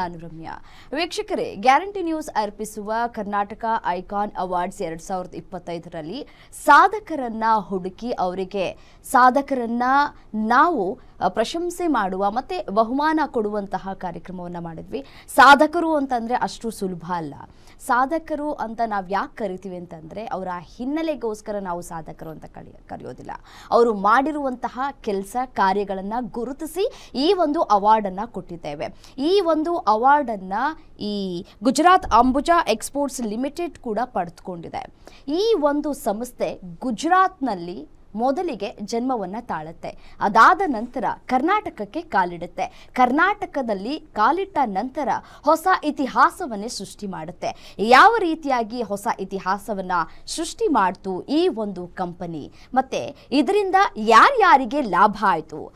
ನಾನು ರಮ್ಯಾ. ವೀಕ್ಷಕರೇ, guarantee news ಅರ್ಪಿಸುವ ಕರ್ನಾಟಕ ಐಕಾನ್ ಅವಾರ್ಡ್ಸ್ ಎರಡ್ ಸಾವಿರದ ಇಪ್ಪತ್ತೈದರಲ್ಲಿ ಸಾಧಕರನ್ನ ಹುಡುಕಿ ಅವರಿಗೆ, ಸಾಧಕರನ್ನ ನಾವು ಪ್ರಶಂಸೆ ಮಾಡುವ ಮತ್ತೆ ಬಹುಮಾನ ಕೊಡುವಂತಹ ಕಾರ್ಯಕ್ರಮವನ್ನು ಮಾಡಿದ್ವಿ. ಸಾಧಕರು ಅಂತಂದರೆ ಅಷ್ಟು ಸುಲಭ ಅಲ್ಲ. ಸಾಧಕರು ಅಂತ ನಾವು ಯಾಕೆ ಕರಿತೀವಿ ಅಂತಂದರೆ ಅವರ ಹಿನ್ನೆಲೆಗೋಸ್ಕರ ನಾವು ಸಾಧಕರು ಅಂತ ಕರೆಯೋದಿಲ್ಲ. ಅವರು ಮಾಡಿರುವಂತಹ ಕೆಲಸ, ಕಾರ್ಯಗಳನ್ನು ಗುರುತಿಸಿ ಈ ಒಂದು ಅವಾರ್ಡನ್ನು ಕೊಟ್ಟಿದ್ದೇವೆ. ಈ ಒಂದು ಅವಾರ್ಡನ್ನು ಈ ಗುಜರಾತ್ ಅಂಬುಜಾ ಎಕ್ಸ್ಪೋರ್ಟ್ಸ್ ಲಿಮಿಟೆಡ್ ಕೂಡ ಪಡೆದುಕೊಂಡಿದೆ. ಈ ಒಂದು ಸಂಸ್ಥೆ ಗುಜರಾತ್ನಲ್ಲಿ ಮೊದಲಿಗೆ ಜನ್ಮವನ್ನು ತಾಳುತ್ತೆ. ಅದಾದ ನಂತರ ಕರ್ನಾಟಕಕ್ಕೆ ಕಾಲಿಡುತ್ತೆ. ಕರ್ನಾಟಕದಲ್ಲಿ ಕಾಲಿಟ್ಟ ನಂತರ ಹೊಸ ಇತಿಹಾಸವನ್ನೇ ಸೃಷ್ಟಿ ಮಾಡುತ್ತೆ. ಯಾವ ರೀತಿಯಾಗಿ ಹೊಸ ಇತಿಹಾಸವನ್ನ ಸೃಷ್ಟಿ ಮಾಡ್ತು ಈ ಒಂದು ಕಂಪನಿ? ಮತ್ತೆ ಇದರಿಂದ ಯಾರ್ಯಾರಿಗೆ ಲಾಭ ಆಯಿತು?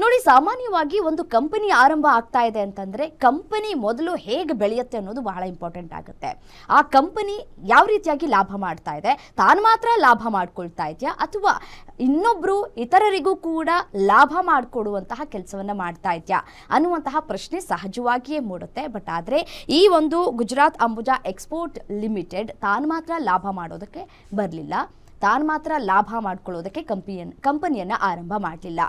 ನೋಡಿ, ಸಾಮಾನ್ಯವಾಗಿ ಒಂದು ಕಂಪನಿ ಆರಂಭ ಆಗ್ತಾ ಇದೆ ಅಂತಂದ್ರೆ ಕಂಪನಿ ಮೊದಲು ಹೇಗೆ ಬೆಳೆಯುತ್ತೆ ಅನ್ನೋದು ಬಹಳ ಇಂಪಾರ್ಟೆಂಟ್ ಆಗುತ್ತೆ. ಆ ಕಂಪನಿ ಯಾವ ರೀತಿಯಾಗಿ ಲಾಭ ಮಾಡ್ತಾ ಇದೆ? ತಾನು ಮಾತ್ರ ಲಾಭ ಮಾಡ್ಕೊಳ್ತಾ ಇದೆಯಾ? ಅಥವಾ ಇನ್ನೊಬ್ಬರು ಇತರರಿಗೂ ಕೂಡ ಲಾಭ ಮಾಡಿಕೊಡುವಂತಹ ಕೆಲಸವನ್ನ ಮಾಡ್ತಾ ಇದೆಯಾ? ಅನ್ನುವಂತಹ ಪ್ರಶ್ನೆ ಸಹಜವಾಗಿಯೇ ಮೂಡುತ್ತೆ. ಬಟ್ ಆದರೆ ಈ ಒಂದು ಗುಜರಾತ್ ಅಂಬುಜಾ ಎಕ್ಸ್ಪೋರ್ಟ್ ಲಿಮಿಟೆಡ್ ತಾನು ಮಾತ್ರ ಲಾಭ ಮಾಡೋದಕ್ಕೆ ಬರಲಿಲ್ಲ. ತಾನು ಮಾತ್ರ ಲಾಭ ಮಾಡ್ಕೊಳ್ಳೋದಕ್ಕೆ ಕಂಪನಿಯನ್ ಕಂಪನಿಯನ್ನು ಆರಂಭ ಮಾಡಲಿಲ್ಲ.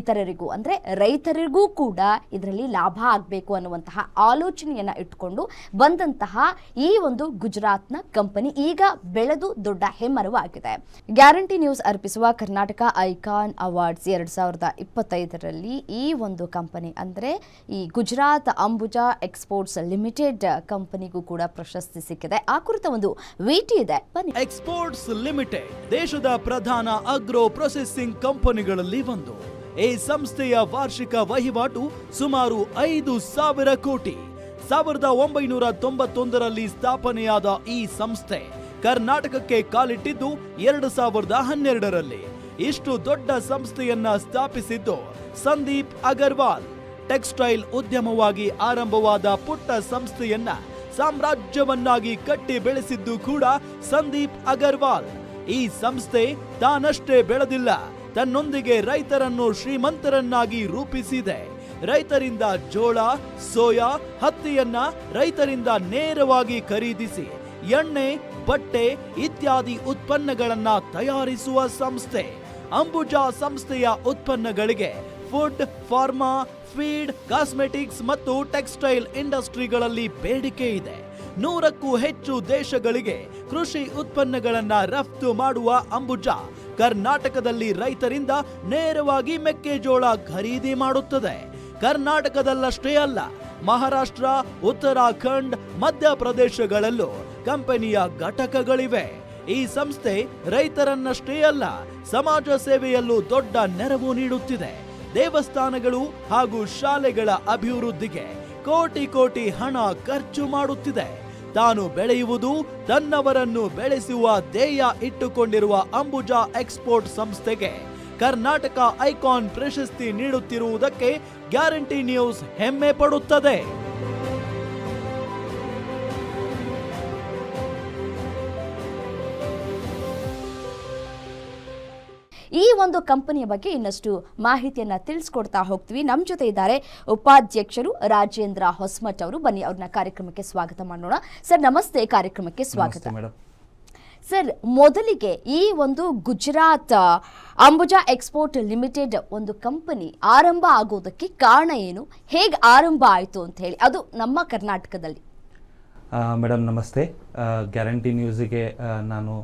ಇತರರಿಗೂ ಅಂದರೆ ರೈತರಿಗೂ ಕೂಡ ಇದರಲ್ಲಿ ಲಾಭ ಆಗಬೇಕು ಅನ್ನುವಂತಹ ಆಲೋಚನೆಯನ್ನು ಇಟ್ಕೊಂಡು ಬಂದಂತಹ ಈ ಒಂದು ಗುಜರಾತ್ನ ಕಂಪನಿ ಈಗ ಬೆಳೆದು ದೊಡ್ಡ ಹೆಮ್ಮರವಾಗಿದೆ. ಗ್ಯಾರಂಟಿ ನ್ಯೂಸ್ ಅರ್ಪಿಸುವ ಕರ್ನಾಟಕ ಐಕಾನ್ ಅವಾರ್ಡ್ಸ್ ಎರಡು ಸಾವಿರದ ಇಪ್ಪತ್ತೈದರಲ್ಲಿ ಈ ಒಂದು ಕಂಪನಿ ಅಂದರೆ ಈ ಗುಜರಾತ್ ಅಂಬುಜಾ ಎಕ್ಸ್ಪೋರ್ಟ್ಸ್ ಲಿಮಿಟೆಡ್ ಕಂಪನಿಗೂ ಕೂಡ ಪ್ರಶಸ್ತಿ ಸಿಕ್ಕಿದೆ. ಆ ಕುರಿತ ಒಂದು ವಿಟಿ ಇದೆ. ಬನ್ನಿ. ಎಕ್ಸ್ಪೋರ್ಟ್ಸ್ ಲಿಮಿಟೆಡ್ ದೇಶದ ಪ್ರಧಾನ ಅಗ್ರೋ ಪ್ರೊಸೆಸಿಂಗ್ ಕಂಪನಿಗಳಲ್ಲಿ ಒಂದು. ಈ ಸಂಸ್ಥೆಯ ವಾರ್ಷಿಕ ವಹಿವಾಟು ಸುಮಾರು ಐದು ಸಾವಿರ ಕೋಟಿ. ಸಾವಿರದ ಒಂಬೈನೂರ ತೊಂಬತ್ತೊಂದರಲ್ಲಿ ಸ್ಥಾಪನೆಯಾದ ಈ ಸಂಸ್ಥೆ ಕರ್ನಾಟಕಕ್ಕೆ ಕಾಲಿಟ್ಟಿದ್ದು ಎರಡು ಸಾವಿರದ ಹನ್ನೆರಡರಲ್ಲಿ. ಇಷ್ಟು ದೊಡ್ಡ ಸಂಸ್ಥೆಯನ್ನ ಸ್ಥಾಪಿಸಿದ್ದು ಸಂದೀಪ್ ಅಗರ್ವಾಲ್. ಟೆಕ್ಸ್ಟೈಲ್ ಉದ್ಯಮವಾಗಿ ಆರಂಭವಾದ ಪುಟ್ಟ ಸಂಸ್ಥೆಯನ್ನ ಸಾಮ್ರಾಜ್ಯವನ್ನಾಗಿ ಕಟ್ಟಿ ಬೆಳೆಸಿದ್ದು ಕೂಡ ಸಂದೀಪ್ ಅಗರ್ವಾಲ್. ಈ ಸಂಸ್ಥೆ ತಾನಷ್ಟೇ ಬೆಳೆದಿಲ್ಲ. ತನ್ನೊಂದಿಗೆ ರೈತರನ್ನು ಶ್ರೀಮಂತರನ್ನಾಗಿ ರೂಪಿಸಿದೆ. ರೈತರಿಂದ ಜೋಳ, ಸೋಯಾ, ಹತ್ತಿಯನ್ನ ರೈತರಿಂದ ನೇರವಾಗಿ ಖರೀದಿಸಿ, ಎಣ್ಣೆ, ಬಟ್ಟೆ ಇತ್ಯಾದಿ ಉತ್ಪನ್ನಗಳನ್ನ ತಯಾರಿಸುವ ಸಂಸ್ಥೆ. ಅಂಬುಜಾ ಸಂಸ್ಥೆಯ ಉತ್ಪನ್ನಗಳಿಗೆ ಫುಡ್, ಫಾರ್ಮಾ, ಫೀಡ್, ಕಾಸ್ಮೆಟಿಕ್ಸ್ ಮತ್ತು ಟೆಕ್ಸ್ಟೈಲ್ ಇಂಡಸ್ಟ್ರಿಗಳಲ್ಲಿ ಬೇಡಿಕೆ ಇದೆ. ನೂರಕ್ಕೂ ಹೆಚ್ಚು ದೇಶಗಳಿಗೆ ಕೃಷಿ ಉತ್ಪನ್ನಗಳನ್ನು ರಫ್ತು ಮಾಡುವ ಅಂಬುಜ ಕರ್ನಾಟಕದಲ್ಲಿ ರೈತರಿಂದ ನೇರವಾಗಿ ಮೆಕ್ಕೆಜೋಳ ಖರೀದಿ ಮಾಡುತ್ತದೆ. ಕರ್ನಾಟಕದಲ್ಲಷ್ಟೇ ಅಲ್ಲ, ಮಹಾರಾಷ್ಟ್ರ, ಉತ್ತರಾಖಂಡ್, ಮಧ್ಯಪ್ರದೇಶಗಳಲ್ಲೂ ಕಂಪನಿಯ ಘಟಕಗಳಿವೆ. ಈ ಸಂಸ್ಥೆ ರೈತರನ್ನಷ್ಟೇ ಅಲ್ಲ, ಸಮಾಜ ಸೇವೆಯಲ್ಲೂ ದೊಡ್ಡ ನೆರವು ನೀಡುತ್ತಿದೆ. ದೇವಸ್ಥಾನಗಳು ಹಾಗೂ ಶಾಲೆಗಳ ಅಭಿವೃದ್ಧಿಗೆ ಕೋಟಿ ಕೋಟಿ ಹಣ ಖರ್ಚು ಮಾಡುತ್ತಿದೆ. ತಾನು ಬೆಳೆಯುವುದು, ತನ್ನವರನ್ನು ಬೆಳೆಸುವ ಧ್ಯೇಯ ಇಟ್ಟುಕೊಂಡಿರುವ ಅಂಬುಜಾ ಎಕ್ಸ್ಪೋರ್ಟ್ ಸಂಸ್ಥೆಗೆ ಕರ್ನಾಟಕ ಐಕಾನ್ ಪ್ರಶಸ್ತಿ ನೀಡುತ್ತಿರುವುದಕ್ಕೆ ಗ್ಯಾರಂಟಿ ನ್ಯೂಸ್ ಹೆಮ್ಮೆ ಪಡುತ್ತದೆ. ಈ ಒಂದು ಕಂಪನಿಯ ಬಗ್ಗೆ ಇನ್ನಷ್ಟು ಮಾಹಿತಿಯನ್ನ ತಿಳಿಸ್ಕೊಡ್ತಾ ಹೋಗ್ತೀವಿ. ನಮ್ಮ ಜೊತೆ ಇದ್ದಾರೆ ಉಪಾಧ್ಯಕ್ಷರು ರಾಜೇಂದ್ರ ಹೊಸ್ಮಠ್ ಅವರು. ಬನ್ನಿ ಅವ್ರನ್ನ ಕಾರ್ಯಕ್ರಮಕ್ಕೆ ಸ್ವಾಗತ ಮಾಡೋಣ. ಸರ್ ನಮಸ್ತೆ ಕಾರ್ಯಕ್ರಮಕ್ಕೆ ಸ್ವಾಗತ. ಸರ್ ಮೊದಲಿಗೆ ಈ ಒಂದು ಗುಜರಾತ್ ಅಂಬುಜಾ ಎಕ್ಸ್ಪೋರ್ಟ್ ಲಿಮಿಟೆಡ್ ಒಂದು ಕಂಪನಿ ಆರಂಭ ಆಗೋದಕ್ಕೆ ಕಾರಣ ಏನು? ಹೇಗೆ ಆರಂಭ ಆಯಿತು ಅಂತ ಹೇಳಿ. ಅದು ನಮ್ಮ ಕರ್ನಾಟಕದಲ್ಲಿ. ಮೇಡಮ್ ನಮಸ್ತೆ. ಗ್ಯಾರಂಟಿ ನ್ಯೂಸಿಗೆ ನಾನು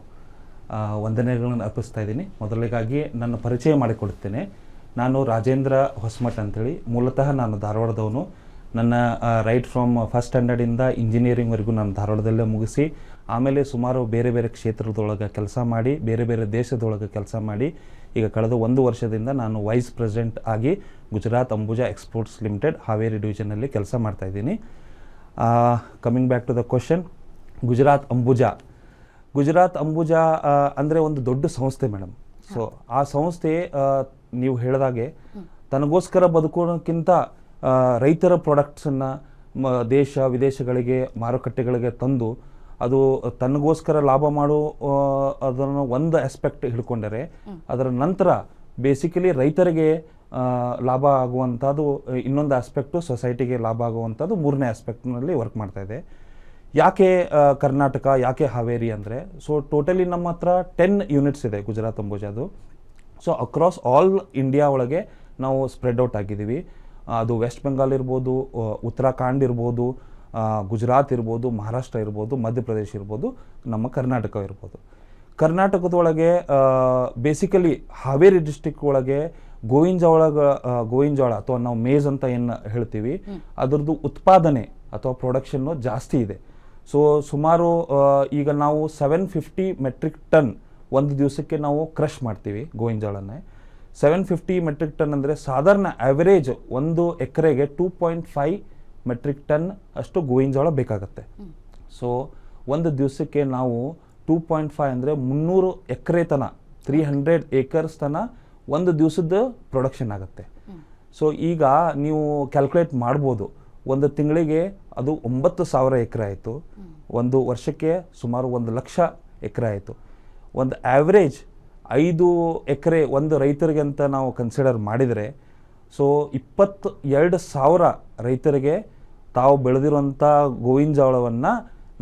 ವಂದನೆಗಳನ್ನು ಅರ್ಪಿಸ್ತಾ ಇದ್ದೀನಿ. ಮೊದಲಿಗಾಗಿ ನನ್ನ ಪರಿಚಯ ಮಾಡಿಕೊಡ್ತೇನೆ ನಾನು ರಾಜೇಂದ್ರ ಹೊಸಮಠ್ ಅಂಥೇಳಿ ಮೂಲತಃ ನಾನು ಧಾರವಾಡದವನು. ನನ್ನ ರೈಟ್ ಫ್ರಮ್ ಫಸ್ಟ್ ಸ್ಟ್ಯಾಂಡರ್ಡಿಂದ ಇಂಜಿನಿಯರಿಂಗ್ವರೆಗೂ ನಾನು ಧಾರವಾಡದಲ್ಲೇ ಮುಗಿಸಿ, ಆಮೇಲೆ ಸುಮಾರು ಬೇರೆ ಬೇರೆ ಕ್ಷೇತ್ರದೊಳಗೆ ಕೆಲಸ ಮಾಡಿ, ಬೇರೆ ಬೇರೆ ದೇಶದೊಳಗೆ ಕೆಲಸ ಮಾಡಿ, ಈಗ ಕಳೆದ ಒಂದು ವರ್ಷದಿಂದ ನಾನು ವೈಸ್ ಪ್ರೆಸಿಡೆಂಟ್ ಆಗಿ ಗುಜರಾತ್ ಅಂಬುಜಾ ಎಕ್ಸ್ಪೋರ್ಟ್ಸ್ ಲಿಮಿಟೆಡ್ ಹಾವೇರಿ ಡಿವಿಷನಲ್ಲಿ ಕೆಲಸ ಮಾಡ್ತಾ ಇದ್ದೀನಿ. Coming back to the question Gujarat Ambuja Gujarat, Ambuja ಅಂದರೆ ಒಂದು ದೊಡ್ಡ ಸಂಸ್ಥೆ ಮೇಡಮ್. ಸೊ ಆ ಸಂಸ್ಥೆ ನೀವು ಹೇಳಿದಾಗೆ ತನಗೋಸ್ಕರ ಬದುಕೋಕ್ಕಿಂತ ರೈತರ ಪ್ರಾಡಕ್ಟ್ಸನ್ನು ದೇಶ, ವಿದೇಶಗಳಿಗೆ, ಮಾರುಕಟ್ಟೆಗಳಿಗೆ ತಂದು ಅದು ತನಗೋಸ್ಕರ ಲಾಭ ಮಾಡೋ ಅದನ್ನು ಒಂದು ಆಸ್ಪೆಕ್ಟ್ ಹಿಡ್ಕೊಂಡರೆ ಅದರ ನಂತರ ಬೇಸಿಕಲಿ ರೈತರಿಗೆ ಲಾಭ ಆಗುವಂಥದ್ದು, ಇನ್ನೊಂದು ಆಸ್ಪೆಕ್ಟು ಸೊಸೈಟಿಗೆ ಲಾಭ ಆಗುವಂಥದ್ದು ಮೂರನೇ ಆಸ್ಪೆಕ್ಟ್ನಲ್ಲಿ ವರ್ಕ್ ಮಾಡ್ತಾ ಇದೆ. ಯಾಕೆ ಕರ್ನಾಟಕ ಯಾಕೆ ಹಾವೇರಿ ಅಂದರೆ ಸೊ ಟೋಟಲಿ ನಮ್ಮ ಹತ್ರ ಟೆನ್ ಯೂನಿಟ್ಸ್ ಇದೆ ಗುಜರಾತ್ ಅಂಬುಜಾದು ಸೊ ಅಕ್ರಾಸ್ ಆಲ್ ಇಂಡಿಯಾ ಒಳಗೆ ನಾವು ಸ್ಪ್ರೆಡ್ ಔಟ್ ಆಗಿದ್ದೀವಿ. ಅದು ವೆಸ್ಟ್ ಬೆಂಗಾಲ್ ಇರ್ಬೋದು ಉತ್ತರಾಖಂಡ್ ಇರ್ಬೋದು ಗುಜರಾತ್ ಇರ್ಬೋದು ಮಹಾರಾಷ್ಟ್ರ ಇರ್ಬೋದು ಮಧ್ಯಪ್ರದೇಶ ಇರ್ಬೋದು ನಮ್ಮ ಕರ್ನಾಟಕ ಇರ್ಬೋದು. ಕರ್ನಾಟಕದೊಳಗೆ ಬೇಸಿಕಲಿ ಹಾವೇರಿ ಡಿಸ್ಟಿಕ್ ಒಳಗೆ ಗೋವಿಂಜೋಳ ಗೋವಿಂಜೋಳ ಅಥವಾ ನಾವು ಮೇಜ್ ಅಂತ ಏನು ಹೇಳ್ತೀವಿ ಅದರದ್ದು ಉತ್ಪಾದನೆ ಅಥವಾ ಪ್ರೊಡಕ್ಷನ್ನು ಜಾಸ್ತಿ ಇದೆ. ಸೊ ಸುಮಾರು ಈಗ ನಾವು ಸೆವೆನ್ ಫಿಫ್ಟಿ ಮೆಟ್ರಿಕ್ ಟನ್ ಒಂದು ದಿವಸಕ್ಕೆ ನಾವು ಕ್ರಷ್ ಮಾಡ್ತೀವಿ ಗೋವಿಂಜಾಳನ್ನೇ ಸೆವೆನ್ ಫಿಫ್ಟಿ ಮೆಟ್ರಿಕ್ ಟನ್ ಅಂದರೆ ಸಾಧಾರಣ ಆ್ಯಾವರೇಜ್ ಒಂದು ಎಕರೆಗೆ two point five metric ton ಅಷ್ಟು ಗೋವಿಂಜಾಳ ಬೇಕಾಗತ್ತೆ. ಸೊ ಒಂದು ದಿವಸಕ್ಕೆ ನಾವು ಟೂ ಪಾಯಿಂಟ್ ಫೈವ್ ಅಂದರೆ ಮುನ್ನೂರು ಎಕರೆ ತನ ತ್ರೀ ಹಂಡ್ರೆಡ್ ಏಕರ್ಸ್ ತನ ಒಂದು ದಿವಸದ ಪ್ರೊಡಕ್ಷನ್ ಆಗುತ್ತೆ. ಸೊ ಈಗ ನೀವು ಕ್ಯಾಲ್ಕುಲೇಟ್ ಮಾಡ್ಬೋದು. ಒಂದು ತಿಂಗಳಿಗೆ ಅದು ಒಂಬತ್ತು ಸಾವಿರ ಎಕರೆ ಆಯಿತು. ಒಂದು ವರ್ಷಕ್ಕೆ ಸುಮಾರು ಒಂದು ಲಕ್ಷ ಎಕರೆ ಆಯಿತು. ಒಂದು ಆ್ಯಾವ್ರೇಜ್ ಐದು ಎಕರೆ ಒಂದು ರೈತರಿಗೆ ಅಂತ ನಾವು ಕನ್ಸಿಡರ್ ಮಾಡಿದರೆ ಸೊ ಇಪ್ಪತ್ತು ಎರಡು ಸಾವಿರ ರೈತರಿಗೆ ತಾವು ಬೆಳೆದಿರುವಂಥ ಗೋವಿನ ಜೋಳವನ್ನು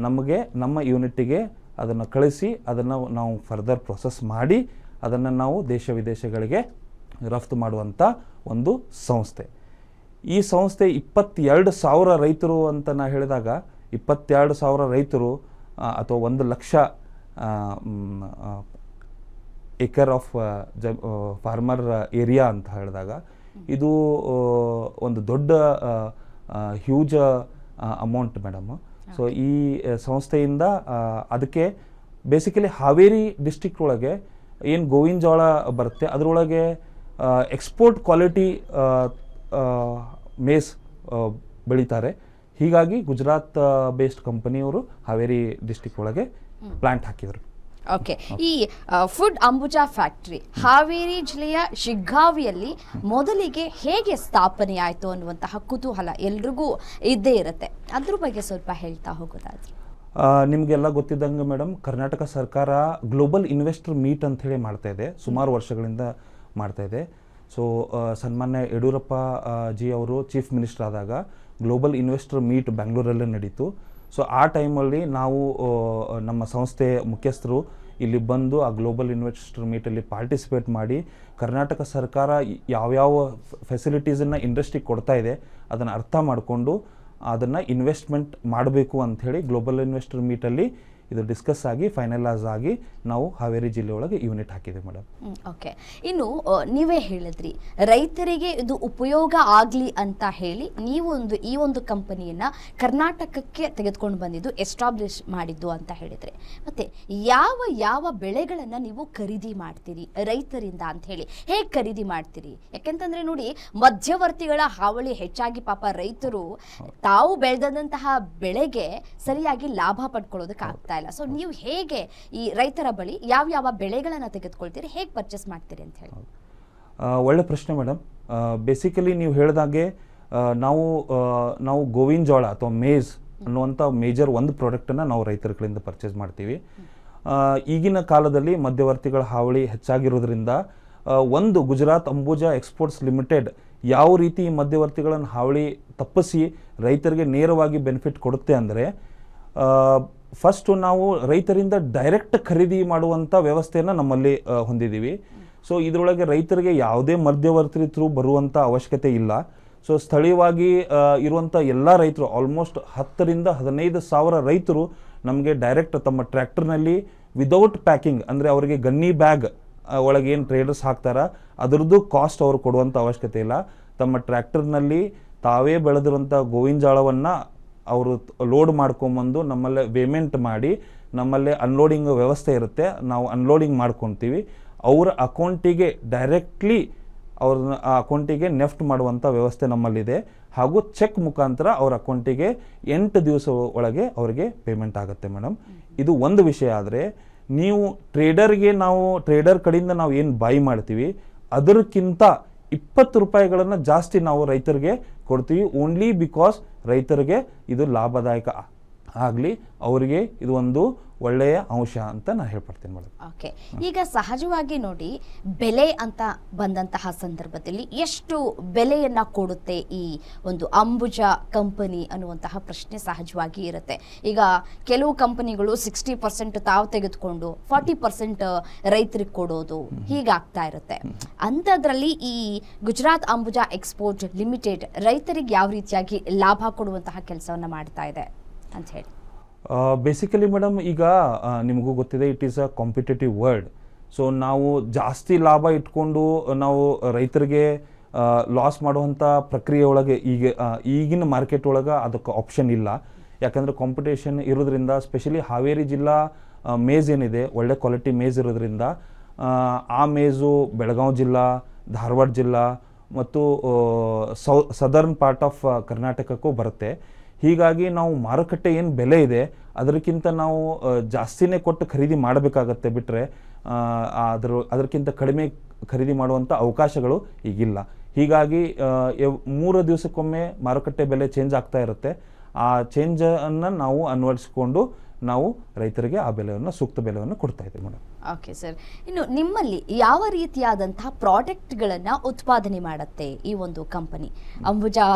ನಮಗೆ, ನಮ್ಮ ಯೂನಿಟ್ಟಿಗೆ ಅದನ್ನು ಕಳಿಸಿ, ಅದನ್ನು ನಾವು ಫರ್ದರ್ ಪ್ರೊಸೆಸ್ ಮಾಡಿ, ಅದನ್ನು ನಾವು ದೇಶ ವಿದೇಶಗಳಿಗೆ ರಫ್ತು ಮಾಡುವಂಥ ಒಂದು ಸಂಸ್ಥೆ. ಈ ಸಂಸ್ಥೆ ಇಪ್ಪತ್ತೆರಡು ಸಾವಿರ ರೈತರು ಅಂತ ನಾ ಹೇಳಿದಾಗ ಇಪ್ಪತ್ತೆರಡು ಸಾವಿರ ರೈತರು ಅಥವಾ ಒಂದು lakh acre of the farmer area ಅಂತ ಹೇಳಿದಾಗ ಇದು ಒಂದು ದೊಡ್ಡ ಹ್ಯೂಜ್ ಅಮೌಂಟ್ ಮೇಡಮ್. ಸೊ ಈ ಸಂಸ್ಥೆಯಿಂದ ಅದಕ್ಕೆ ಬೇಸಿಕಲಿ ಹಾವೇರಿ ಡಿಸ್ಟಿಕ್ ಒಳಗೆ ಏನು ಗೋವಿನ ಜೋಳ ಬರುತ್ತೆ ಅದರೊಳಗೆ ಎಕ್ಸ್ಪೋರ್ಟ್ ಕ್ವಾಲಿಟಿ ಮೇಸ್ ಬೆಳೀತಾರೆ. ಹೀಗಾಗಿ ಗುಜರಾತ್ ಬೇಸ್ಡ್ ಕಂಪನಿಯವರು ಹಾವೇರಿ ಡಿಸ್ಟಿಕ್ ಒಳಗೆ ಪ್ಲಾಂಟ್ ಹಾಕಿದರು. ಓಕೆ ಈ ಫುಡ್ ಅಂಬುಜಾ ಫ್ಯಾಕ್ಟರಿ ಹಾವೇರಿ ಜಿಲ್ಲೆಯ ಶಿಗ್ಗಾವಿಯಲ್ಲಿ ಮೊದಲಿಗೆ ಹೇಗೆ ಸ್ಥಾಪನೆ ಆಯಿತು ಅನ್ನುವಂತಹ ಕುತೂಹಲ ಎಲ್ರಿಗೂ ಇದ್ದೇ ಇರುತ್ತೆ. ಅದ್ರ ಬಗ್ಗೆ ಸ್ವಲ್ಪ ಹೇಳ್ತಾ ಹೋಗೋದಾದ್ರೆ. ನಿಮಗೆಲ್ಲ ಗೊತ್ತಿದ್ದಂಗೆ ಮೇಡಮ್ ಕರ್ನಾಟಕ ಸರ್ಕಾರ ಗ್ಲೋಬಲ್ ಇನ್ವೆಸ್ಟರ್ ಮೀಟ್ ಅಂತ ಹೇಳಿ ಮಾಡ್ತಾ ಇದೆ. ಸುಮಾರು ವರ್ಷಗಳಿಂದ ಮಾಡ್ತಾ ಇದೆ. ಸೊ ಸನ್ಮಾನ್ಯ ಯಡಿಯೂರಪ್ಪ ಜಿ ಅವರು ಚೀಫ್ ಮಿನಿಸ್ಟರ್ ಆದಾಗ ಗ್ಲೋಬಲ್ ಇನ್ವೆಸ್ಟರ್ ಮೀಟ್ ಬೆಂಗಳೂರಲ್ಲೇ ನಡೀತು. ಸೊ ಆ ಟೈಮಲ್ಲಿ ನಾವು ನಮ್ಮ ಸಂಸ್ಥೆ ಮುಖ್ಯಸ್ಥರು ಇಲ್ಲಿ ಬಂದು ಆ ಗ್ಲೋಬಲ್ ಇನ್ವೆಸ್ಟರ್ ಮೀಟಲ್ಲಿ ಪಾರ್ಟಿಸಿಪೇಟ್ ಮಾಡಿ ಕರ್ನಾಟಕ ಸರ್ಕಾರ ಯಾವ್ಯಾವ ಫೆಸಿಲಿಟೀಸನ್ನು ಇಂಡಸ್ಟ್ರಿಗೆ ಕೊಡ್ತಾ ಇದೆ ಅದನ್ನು ಅರ್ಥ ಮಾಡಿಕೊಂಡು ಅದನ್ನು ಇನ್ವೆಸ್ಟ್ಮೆಂಟ್ ಮಾಡಬೇಕು ಅಂಥೇಳಿ ಗ್ಲೋಬಲ್ ಇನ್ವೆಸ್ಟರ್ ಮೀಟಲ್ಲಿ ಇದು ಡಿಸ್ಕಸ್ ಆಗಿ ಫೈನಲೈಸ್ ಆಗಿ ನಾವು ಹಾವೇರಿ ಜಿಲ್ಲೆಯೊಳಗೆ ಯೂನಿಟ್ ಹಾಕಿದೆ ಮೇಡಮ್ ಓಕೆ ಇನ್ನು ನೀವೇ ಹೇಳಿದ್ರಿ, ರೈತರಿಗೆ ಇದು ಉಪಯೋಗ ಆಗಲಿ ಅಂತ ಹೇಳಿ ನೀವು ಒಂದು, ಈ ಒಂದು ಕಂಪನಿಯನ್ನ ಕರ್ನಾಟಕಕ್ಕೆ ತೆಗೆದುಕೊಂಡು ಬಂದಿದ್ದು ಎಸ್ಟಾಬ್ಲಿಷ್ ಮಾಡಿದ್ದು ಅಂತ ಹೇಳಿದ್ರೆ. ಮತ್ತೆ ಯಾವ ಯಾವ ಬೆಳೆಗಳನ್ನ ನೀವು ಖರೀದಿ ಮಾಡ್ತೀರಿ ರೈತರಿಂದ ಅಂತ ಹೇಳಿ. ಹೇಗೆ ಖರೀದಿ ಮಾಡ್ತೀರಿ? ಯಾಕೆಂತಂದ್ರೆ ನೋಡಿ, ಮಧ್ಯವರ್ತಿಗಳ ಹಾವಳಿ ಹೆಚ್ಚಾಗಿ ಪಾಪ ರೈತರು ತಾವು ಬೆಳೆದಂತಹ ಬೆಳೆಗೆ ಸರಿಯಾಗಿ ಲಾಭ ಪಡ್ಕೊಳ್ಳೋದಕ್ಕೆ ಆಗ್ತಾ ಇಲ್ಲ. ಸೊ ನೀವು ಹೇಗೆ ಈ ರೈತರ ಬಳಿ ಯಾವ ಯಾವ ಬೆಳೆಗಳನ್ನು ತೆಗೆದುಕೊಳ್ತೀರಿ? ಹೇಗೆ ಪರ್ಚೇಸ್ ಮಾಡ್ತೀರಿ ಅಂತ ಹೇಳಿ. ಒಳ್ಳೆ ಪ್ರಶ್ನೆ ಮೇಡಮ್. ಬೇಸಿಕಲಿ ನೀವು ಹೇಳಿದಾಗೆ ನಾವು ನಾವು ಗೋವಿನ ಜೋಳ ಅಥವಾ ಮೇಜ್ ಅನ್ನುವಂಥ ಮೇಜರ್ ಒಂದು ಪ್ರಾಡಕ್ಟನ್ನು ನಾವು ರೈತರ ಪರ್ಚೇಸ್ ಮಾಡ್ತೀವಿ. ಈಗಿನ ಕಾಲದಲ್ಲಿ ಮಧ್ಯವರ್ತಿಗಳ ಹಾವಳಿ ಹೆಚ್ಚಾಗಿರೋದ್ರಿಂದ ಒಂದು ಗುಜರಾತ್ ಅಂಬುಜಾ ಎಕ್ಸ್ಪೋರ್ಟ್ಸ್ ಲಿಮಿಟೆಡ್ ಯಾವ ರೀತಿ ಈ ಮಧ್ಯವರ್ತಿಗಳನ್ನು ಹಾವಳಿ ತಪ್ಪಿಸಿ ರೈತರಿಗೆ ನೇರವಾಗಿ ಬೆನಿಫಿಟ್ ಕೊಡುತ್ತೆ ಅಂದರೆ ಫಸ್ಟು ನಾವು ರೈತರಿಂದ ಡೈರೆಕ್ಟ್ ಖರೀದಿ ಮಾಡುವಂಥ ವ್ಯವಸ್ಥೆಯನ್ನು ನಮ್ಮಲ್ಲಿ ಹೊಂದಿದ್ದೀವಿ ಸೊ ಇದರೊಳಗೆ ರೈತರಿಗೆ ಯಾವುದೇ ಮಧ್ಯವರ್ತಿ ಥ್ರೂ ಬರುವಂಥ ಅವಶ್ಯಕತೆ ಇಲ್ಲ. ಸೊ ಸ್ಥಳೀಯವಾಗಿ ಇರುವಂಥ ಎಲ್ಲ ರೈತರು ಆಲ್ಮೋಸ್ಟ್ ಹತ್ತರಿಂದ ಹದಿನೈದು ಸಾವಿರ ರೈತರು ನಮಗೆ ಡೈರೆಕ್ಟ್ ತಮ್ಮ ಟ್ರ್ಯಾಕ್ಟರ್ನಲ್ಲಿ ವಿದೌಟ್ ಪ್ಯಾಕಿಂಗ್ ಅಂದರೆ ಅವರಿಗೆ ಗನ್ನಿ ಬ್ಯಾಗ್ ಒಳಗೆ ಏನು ಟ್ರೇಡರ್ಸ್ ಹಾಕ್ತಾರ, ಅದರದ್ದು ಕಾಸ್ಟ್ ಅವರು ಕೊಡುವಂಥ ಅವಶ್ಯಕತೆ ಇಲ್ಲ. ತಮ್ಮ ಟ್ರ್ಯಾಕ್ಟರ್ನಲ್ಲಿ ತಾವೇ ಬೆಳೆದಿರುವಂಥ ಗೋವಿನ ಜೋಳವನ್ನು ಅವರು ಲೋಡ್ ಮಾಡ್ಕೊಂಬಂದು ನಮ್ಮಲ್ಲೇ ಪೇಮೆಂಟ್ ಮಾಡಿ ನಮ್ಮಲ್ಲೇ ಅನ್ಲೋಡಿಂಗ್ ವ್ಯವಸ್ಥೆ ಇರುತ್ತೆ. ನಾವು ಅನ್ಲೋಡಿಂಗ್ ಮಾಡ್ಕೊತೀವಿ. ಅವರ ಅಕೌಂಟಿಗೆ ಡೈರೆಕ್ಟ್ಲಿ ಅವ್ರ ಅಕೌಂಟಿಗೆ ನೆಫ್ಟ್ ಮಾಡುವಂಥ ವ್ಯವಸ್ಥೆ ನಮ್ಮಲ್ಲಿದೆ. ಹಾಗೂ ಚೆಕ್ ಮುಖಾಂತರ ಅವ್ರ ಅಕೌಂಟಿಗೆ ಎಂಟು ದಿವಸ ಒಳಗೆ ಅವರಿಗೆ ಪೇಮೆಂಟ್ ಆಗುತ್ತೆ ಮೇಡಮ್ ಇದು ಒಂದು ವಿಷಯ ಆದರೆ ನೀವು ಟ್ರೇಡರ್ಗೆ ನಾವು ಟ್ರೇಡರ್ ಕಡೆಯಿಂದ ನಾವು ಏನು ಬೈ ಮಾಡ್ತೀವಿ ಅದಕ್ಕಿಂತ ಇಪ್ಪತ್ತು ರೂಪಾಯಿಗಳನ್ನು ಜಾಸ್ತಿ ನಾವು ರೈತರಿಗೆ ಕೊಡ್ತೀವಿ. ಓನ್ಲಿ ಬಿಕಾಸ್ ರೈತರಿಗೆ ಇದು ಲಾಭದಾಯಕ. ಆಗಲಿ, ಅವರಿಗೆ ಇದು ಒಂದು ಒಳ್ಳೆಯ ಅಂಶ ಅಂತ ನಾನು ಹೇಳ್ಪಡ್ತೀನಿ ಮೇಡಮ್ ಓಕೆ, ಈಗ ಸಹಜವಾಗಿ ನೋಡಿ ಬೆಲೆ ಅಂತ ಬಂದಂತಹ ಸಂದರ್ಭದಲ್ಲಿ ಎಷ್ಟು ಬೆಲೆಯನ್ನ ಕೊಡುತ್ತೆ ಈ ಒಂದು ಅಂಬುಜ ಕಂಪನಿ ಅನ್ನುವಂತಹ ಪ್ರಶ್ನೆ ಸಹಜವಾಗಿ ಇರುತ್ತೆ. ಈಗ ಕೆಲವು ಕಂಪನಿಗಳು ಸಿಕ್ಸ್ಟಿ ಪರ್ಸೆಂಟ್ ತಾವು ತೆಗೆದುಕೊಂಡು ಫಾರ್ಟಿ ಪರ್ಸೆಂಟ್ ರೈತರಿಗೆ ಕೊಡೋದು ಹೀಗಾಗ್ತಾ ಇರುತ್ತೆ. ಅಂಥದ್ರಲ್ಲಿ ಈ ಗುಜರಾತ್ ಅಂಬುಜ ಎಕ್ಸ್ಪೋರ್ಟ್ ಲಿಮಿಟೆಡ್ ರೈತರಿಗೆ ಯಾವ ರೀತಿಯಾಗಿ ಲಾಭ ಕೊಡುವಂತಹ ಕೆಲಸವನ್ನ ಮಾಡ್ತಾ ಇದೆ ಅಂತ ಹೇಳಿ. ಬೇಸಿಕಲಿ ಮೇಡಮ್ ಈಗ ನಿಮಗೂ ಗೊತ್ತಿದೆ it is a competitive world so ನಾವು ಜಾಸ್ತಿ ಲಾಭ ಇಟ್ಕೊಂಡು, ನಾವು ರೈತರಿಗೆ ಲಾಸ್ ಮಾಡುವಂಥ ಪ್ರಕ್ರಿಯೆ ಒಳಗೆ ಈಗ ಈಗಿನ ಮಾರ್ಕೆಟ್ ಒಳಗೆ ಅದಕ್ಕೆ ಆಪ್ಷನ್ ಇಲ್ಲ. ಯಾಕಂದರೆ ಕಾಂಪಿಟೇಷನ್ ಇರೋದ್ರಿಂದ ಸ್ಪೆಷಲಿ ಹಾವೇರಿ ಜಿಲ್ಲಾ ಮೇಜ್ ಏನಿದೆ, ಒಳ್ಳೆ ಕ್ವಾಲಿಟಿ ಮೇಜ್ ಇರೋದ್ರಿಂದ, ಆ ಮೇಜು ಬೆಳಗಾವಿ ಜಿಲ್ಲಾ, ಧಾರವಾಡ ಜಿಲ್ಲಾ, ಮತ್ತು ಸೌ ಸದರ್ನ್ ಪಾರ್ಟ್ ಆಫ್ ಕರ್ನಾಟಕಕ್ಕೂ ಬರುತ್ತೆ. ಹೀಗಾಗಿ ನಾವು ಮಾರುಕಟ್ಟೆ ಏನು ಬೆಲೆ ಇದೆ, ಅದಕ್ಕಿಂತ ನಾವು ಜಾಸ್ತಿನೇ ಕೊಟ್ಟು ಖರೀದಿ ಮಾಡಬೇಕಾಗತ್ತೆ ಬಿಟ್ಟರೆ ಅದ್ರ, ಅದಕ್ಕಿಂತ ಕಡಿಮೆ ಖರೀದಿ ಮಾಡುವಂಥ ಅವಕಾಶಗಳು ಈಗಿಲ್ಲ. ಹೀಗಾಗಿ ಮೂರು ದಿವಸಕ್ಕೊಮ್ಮೆ ಮಾರುಕಟ್ಟೆ ಬೆಲೆ ಚೇಂಜ್ ಆಗ್ತಾ ಇರುತ್ತೆ. ಆ ಚೇಂಜನ್ನು ನಾವು ಅನ್ವಯಿಸಿಕೊಂಡು ನಾವು ರೈತರಿಗೆ ಆ ಬೆಲೆಯನ್ನು ಸೂಕ್ತ ಬೆಲೆಯನ್ನು ಕೊಡ್ತಾ ಇದ್ದೀವಿ ಮೇಡಮ್ ಓಕೆ ಸರ್ ಇನ್ನು ನಿಮ್ಮಲ್ಲಿ ಯಾವ ರೀತಿಯಾದಂತಹ ಪ್ರಾಡಕ್ಟ್ಗಳನ್ನು ಉತ್ಪಾದನೆ ಮಾಡುತ್ತೆ ಈ ಒಂದು company? Ambuja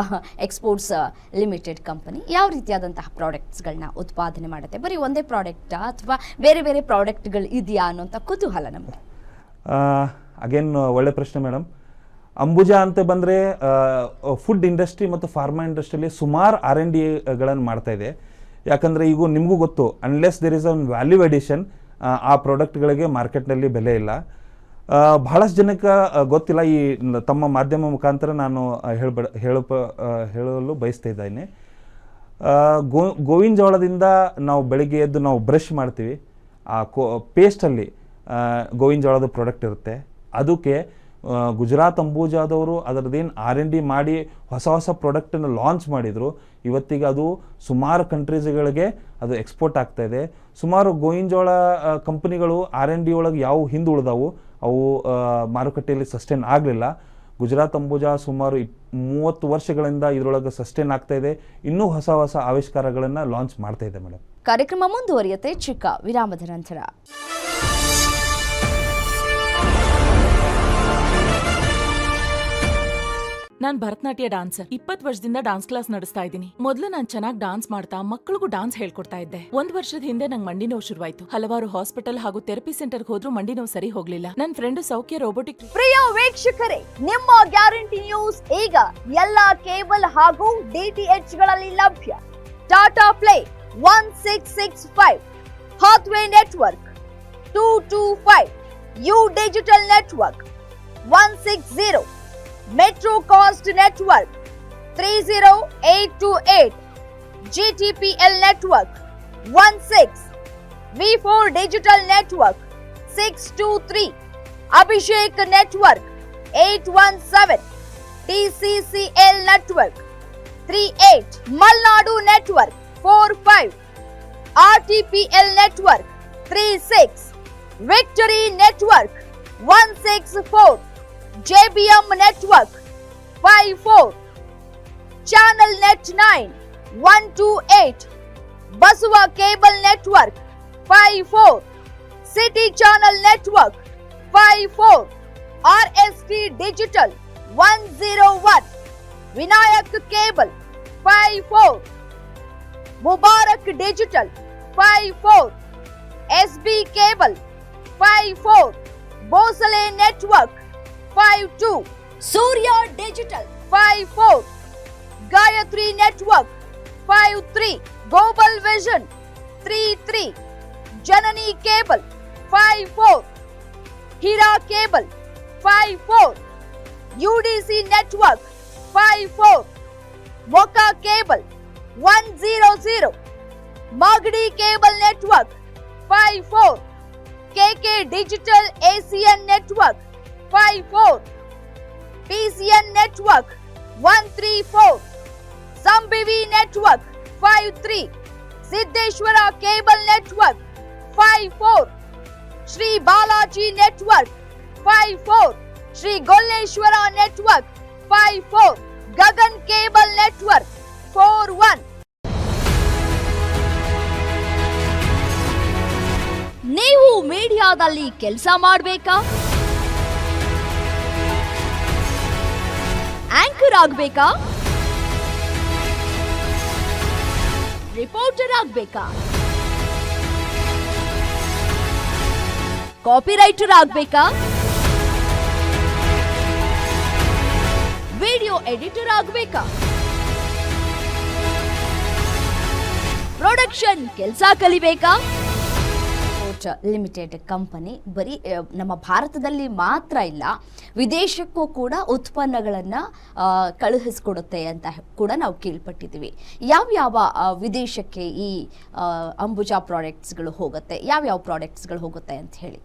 exports limited company ಯಾವ ರೀತಿಯಾದಂತಹ ಪ್ರಾಡಕ್ಟ್ಸ್ಗಳನ್ನ ಉತ್ಪಾದನೆ ಮಾಡುತ್ತೆ? ಬರೀ ಒಂದೇ ಪ್ರಾಡಕ್ಟ್ ಅಥವಾ ಬೇರೆ ಬೇರೆ ಪ್ರಾಡಕ್ಟ್ಗಳು ಇದೆಯಾ ಅನ್ನೋಂಥ ಕುತೂಹಲ ನಮಗೆ ಅಗೇನ್ ಒಳ್ಳೆ ಪ್ರಶ್ನೆ ಮೇಡಮ್ ಅಂಬುಜಾ ಅಂತ ಬಂದರೆ ಫುಡ್ ಇಂಡಸ್ಟ್ರಿ ಮತ್ತು ಫಾರ್ಮಾ ಇಂಡಸ್ಟ್ರಿಯಲ್ಲಿ ಸುಮಾರು ಆರ್ ಎನ್ ಡಿಗಳನ್ನು ಮಾಡ್ತಾ ಇದೆ. ಯಾಕಂದರೆ ಈಗ ನಿಮಗೂ ಗೊತ್ತು unless there is an value addition ಆ ಪ್ರಾಡಕ್ಟ್ಗಳಿಗೆ ಮಾರ್ಕೆಟ್ನಲ್ಲಿ ಬೆಲೆ ಇಲ್ಲ. ಬಹಳಷ್ಟು ಜನಕ್ಕೆ ಗೊತ್ತಿಲ್ಲ, ಈ ತಮ್ಮ ಮಾಧ್ಯಮ ಮುಖಾಂತರ ನಾನು ಹೇಳ ಹೇಳಪ ಹೇಳಲು ಬಯಸ್ತಾ ಇದ್ದೇನೆ. ಗೋ, ಗೋವಿನ ಜೋಳದಿಂದ ನಾವು ಬೆಳಿಗ್ಗೆ ಎದ್ದು ನಾವು ಬ್ರಷ್ ಮಾಡ್ತೀವಿ. ಆ, ಕೋ ಪೇಸ್ಟಲ್ಲಿ ಗೋವಿನ ಜೋಳದ ಪ್ರಾಡಕ್ಟ್ ಇರುತ್ತೆ. ಅದಕ್ಕೆ ಗುಜರಾತ್ ಅಂಬೂಜಾದವರು ಅದರದ್ದೇನು ಆರ್ ಎನ್ ಡಿ ಮಾಡಿ ಹೊಸ ಹೊಸ ಪ್ರಾಡಕ್ಟನ್ನು ಲಾಂಚ್ ಮಾಡಿದರು. ಇವತ್ತಿಗೆ ಅದು ಸುಮಾರು ಕಂಟ್ರೀಸ್ಗಳಿಗೆ ಅದು ಎಕ್ಸ್ಪೋರ್ಟ್ ಆಗ್ತಾ ಇದೆ. ಸುಮಾರು ಗೋವಿನ ಕಂಪ್ನಿಗಳು ಆರ್ ಎನ್ ಡಿ ಒಳಗೆ ಯಾವ ಹಿಂದೆ ಉಳಿದವು, ಅವು ಮಾರುಕಟ್ಟೆಯಲ್ಲಿ ಸಸ್ಟೈನ್ ಆಗಲಿಲ್ಲ. ಗುಜರಾತ್, ಅಂಬುಜಾ ಸುಮಾರು ಇಪ್ ಮೂವತ್ತು ವರ್ಷಗಳಿಂದ ಇದರೊಳಗೆ ಸಸ್ಟೈನ್ ಆಗ್ತಾ ಇದೆ. ಇನ್ನೂ ಹೊಸ ಹೊಸ ಆವಿಷ್ಕಾರಗಳನ್ನು ಲಾಂಚ್ ಮಾಡ್ತಾ ಇದೆ ಮೇಡಮ್ ಕಾರ್ಯಕ್ರಮ ಮುಂದುವರಿಯುತ್ತೆ. ಚಿಕ್ಕ ವಿರಾಮದ ನಂತರ. ನಾನ್ ಭರತನಾಟ್ಯ ಡಾನ್ಸರ್ ಇಪ್ಪತ್ ವರ್ಷದಿಂದ ಡಾನ್ಸ್ ಕ್ಲಾಸ್ ನಡೆಸ್ತಾ ಇದ್ದೀನಿ. ಮೊದಲು ನಾನ್ ಚೆನ್ನಾಗಿ ಡಾನ್ಸ್ ಮಾಡ್ತಾ ಮಕ್ಕಳಿಗೂ ಡಾನ್ಸ್ ಹೇಳ್ಕೊಡ್ತಾ ಇದ್ದೆ. ಒಂದ್ ವರ್ಷದ ಹಿಂದೆ ನಂಗೆ ಮಂಡಿ ನೋವು ಶುರುವಾಯ್ತು. ಹಲವಾರು ಹಾಸ್ಪಿಟಲ್ ಹಾಗೂ ಥೆರಪಿ ಸೆಂಟರ್ ಹೋದ್ರೂ ಮಂಡಿ ನೋವು ಸರಿ ಹೋಗ್ಲಿಲ್ಲ. ನನ್ನ ಫ್ರೆಂಡ್ ಸೌಖ್ಯ ರೋಬೋಟಿಕ್ ಪ್ರಿಯ ವೀಕ್ಷಕರೇ, ನಿಮ್ಮ ಗ್ಯಾರಂಟಿ ನ್ಯೂಸ್ ಈಗ ಎಲ್ಲಾ ಕೇಬಲ್ ಹಾಗೂ ಡಿಟಿಎಚ್ಗಳಲ್ಲಿ ಲಭ್ಯ. Tata play one six six five Hathway network two two five U digital network one six zero Metro Cast network three zero eight two eight GTPL network one six V four digital network six two three Abhishek network eight one seven TCCL network three eight Malnad network four five RTPL network three six Victory network one six four JBM Network 54, Channel Net 9 128, Baswa Cable Network 54, City Channel Network 54, RST Digital 101, Vinayak Cable 54, Mubarak Digital 54, SB Cable 54, Bosley Network Five two, Surya Digital 54 Gayatri Network Five three, Global Vision Three three, Janani Cable Five four, Hira Cable Five four, UDC Network Five four, Moka Cable 100 Magdi Cable Network Five four, KK Digital ACN Network 54 PCN network 134 Sambivi network 53 Siddheshwara cable network 54 Shri Balaji network 54 Shri Golleshwara network 54 Gagan cable network 41 ನೀವು ಮೀಡಿಯಾದಲ್ಲಿ anchor ಆಗ್ಬೇಕಾ? Reporter ಆಗ್ಬೇಕಾ? Copywriter ಆಗ್ಬೇಕಾ? Video editor ಆಗ್ಬೇಕಾ? Production ಕೆಲಸ ಕಲಿಬೇಕಾ? Limited company, ಬರೀ ನಮ್ಮ ಭಾರತದಲ್ಲಿ ಮಾತ್ರ ಇಲ್ಲ. ವಿದೇಶಕ್ಕೂ ಕೂಡ ಉತ್ಪನ್ನಗಳನ್ನು ಕಳುಹಿಸ್ಕೊಡುತ್ತೆ ಅಂತ ಕೂಡ ನಾವು ಕೇಳ್ಪಟ್ಟಿದ್ದೀವಿ. ಯಾವ್ಯಾವ ವಿದೇಶಕ್ಕೆ ಈ ಅಂಬುಜಾ ಪ್ರಾಡಕ್ಟ್ಸ್ಗಳು ಹೋಗುತ್ತೆ ಯಾವ್ಯಾವ ಪ್ರಾಡಕ್ಟ್ಸ್ಗಳು ಹೋಗುತ್ತೆ ಅಂತ ಹೇಳಿ.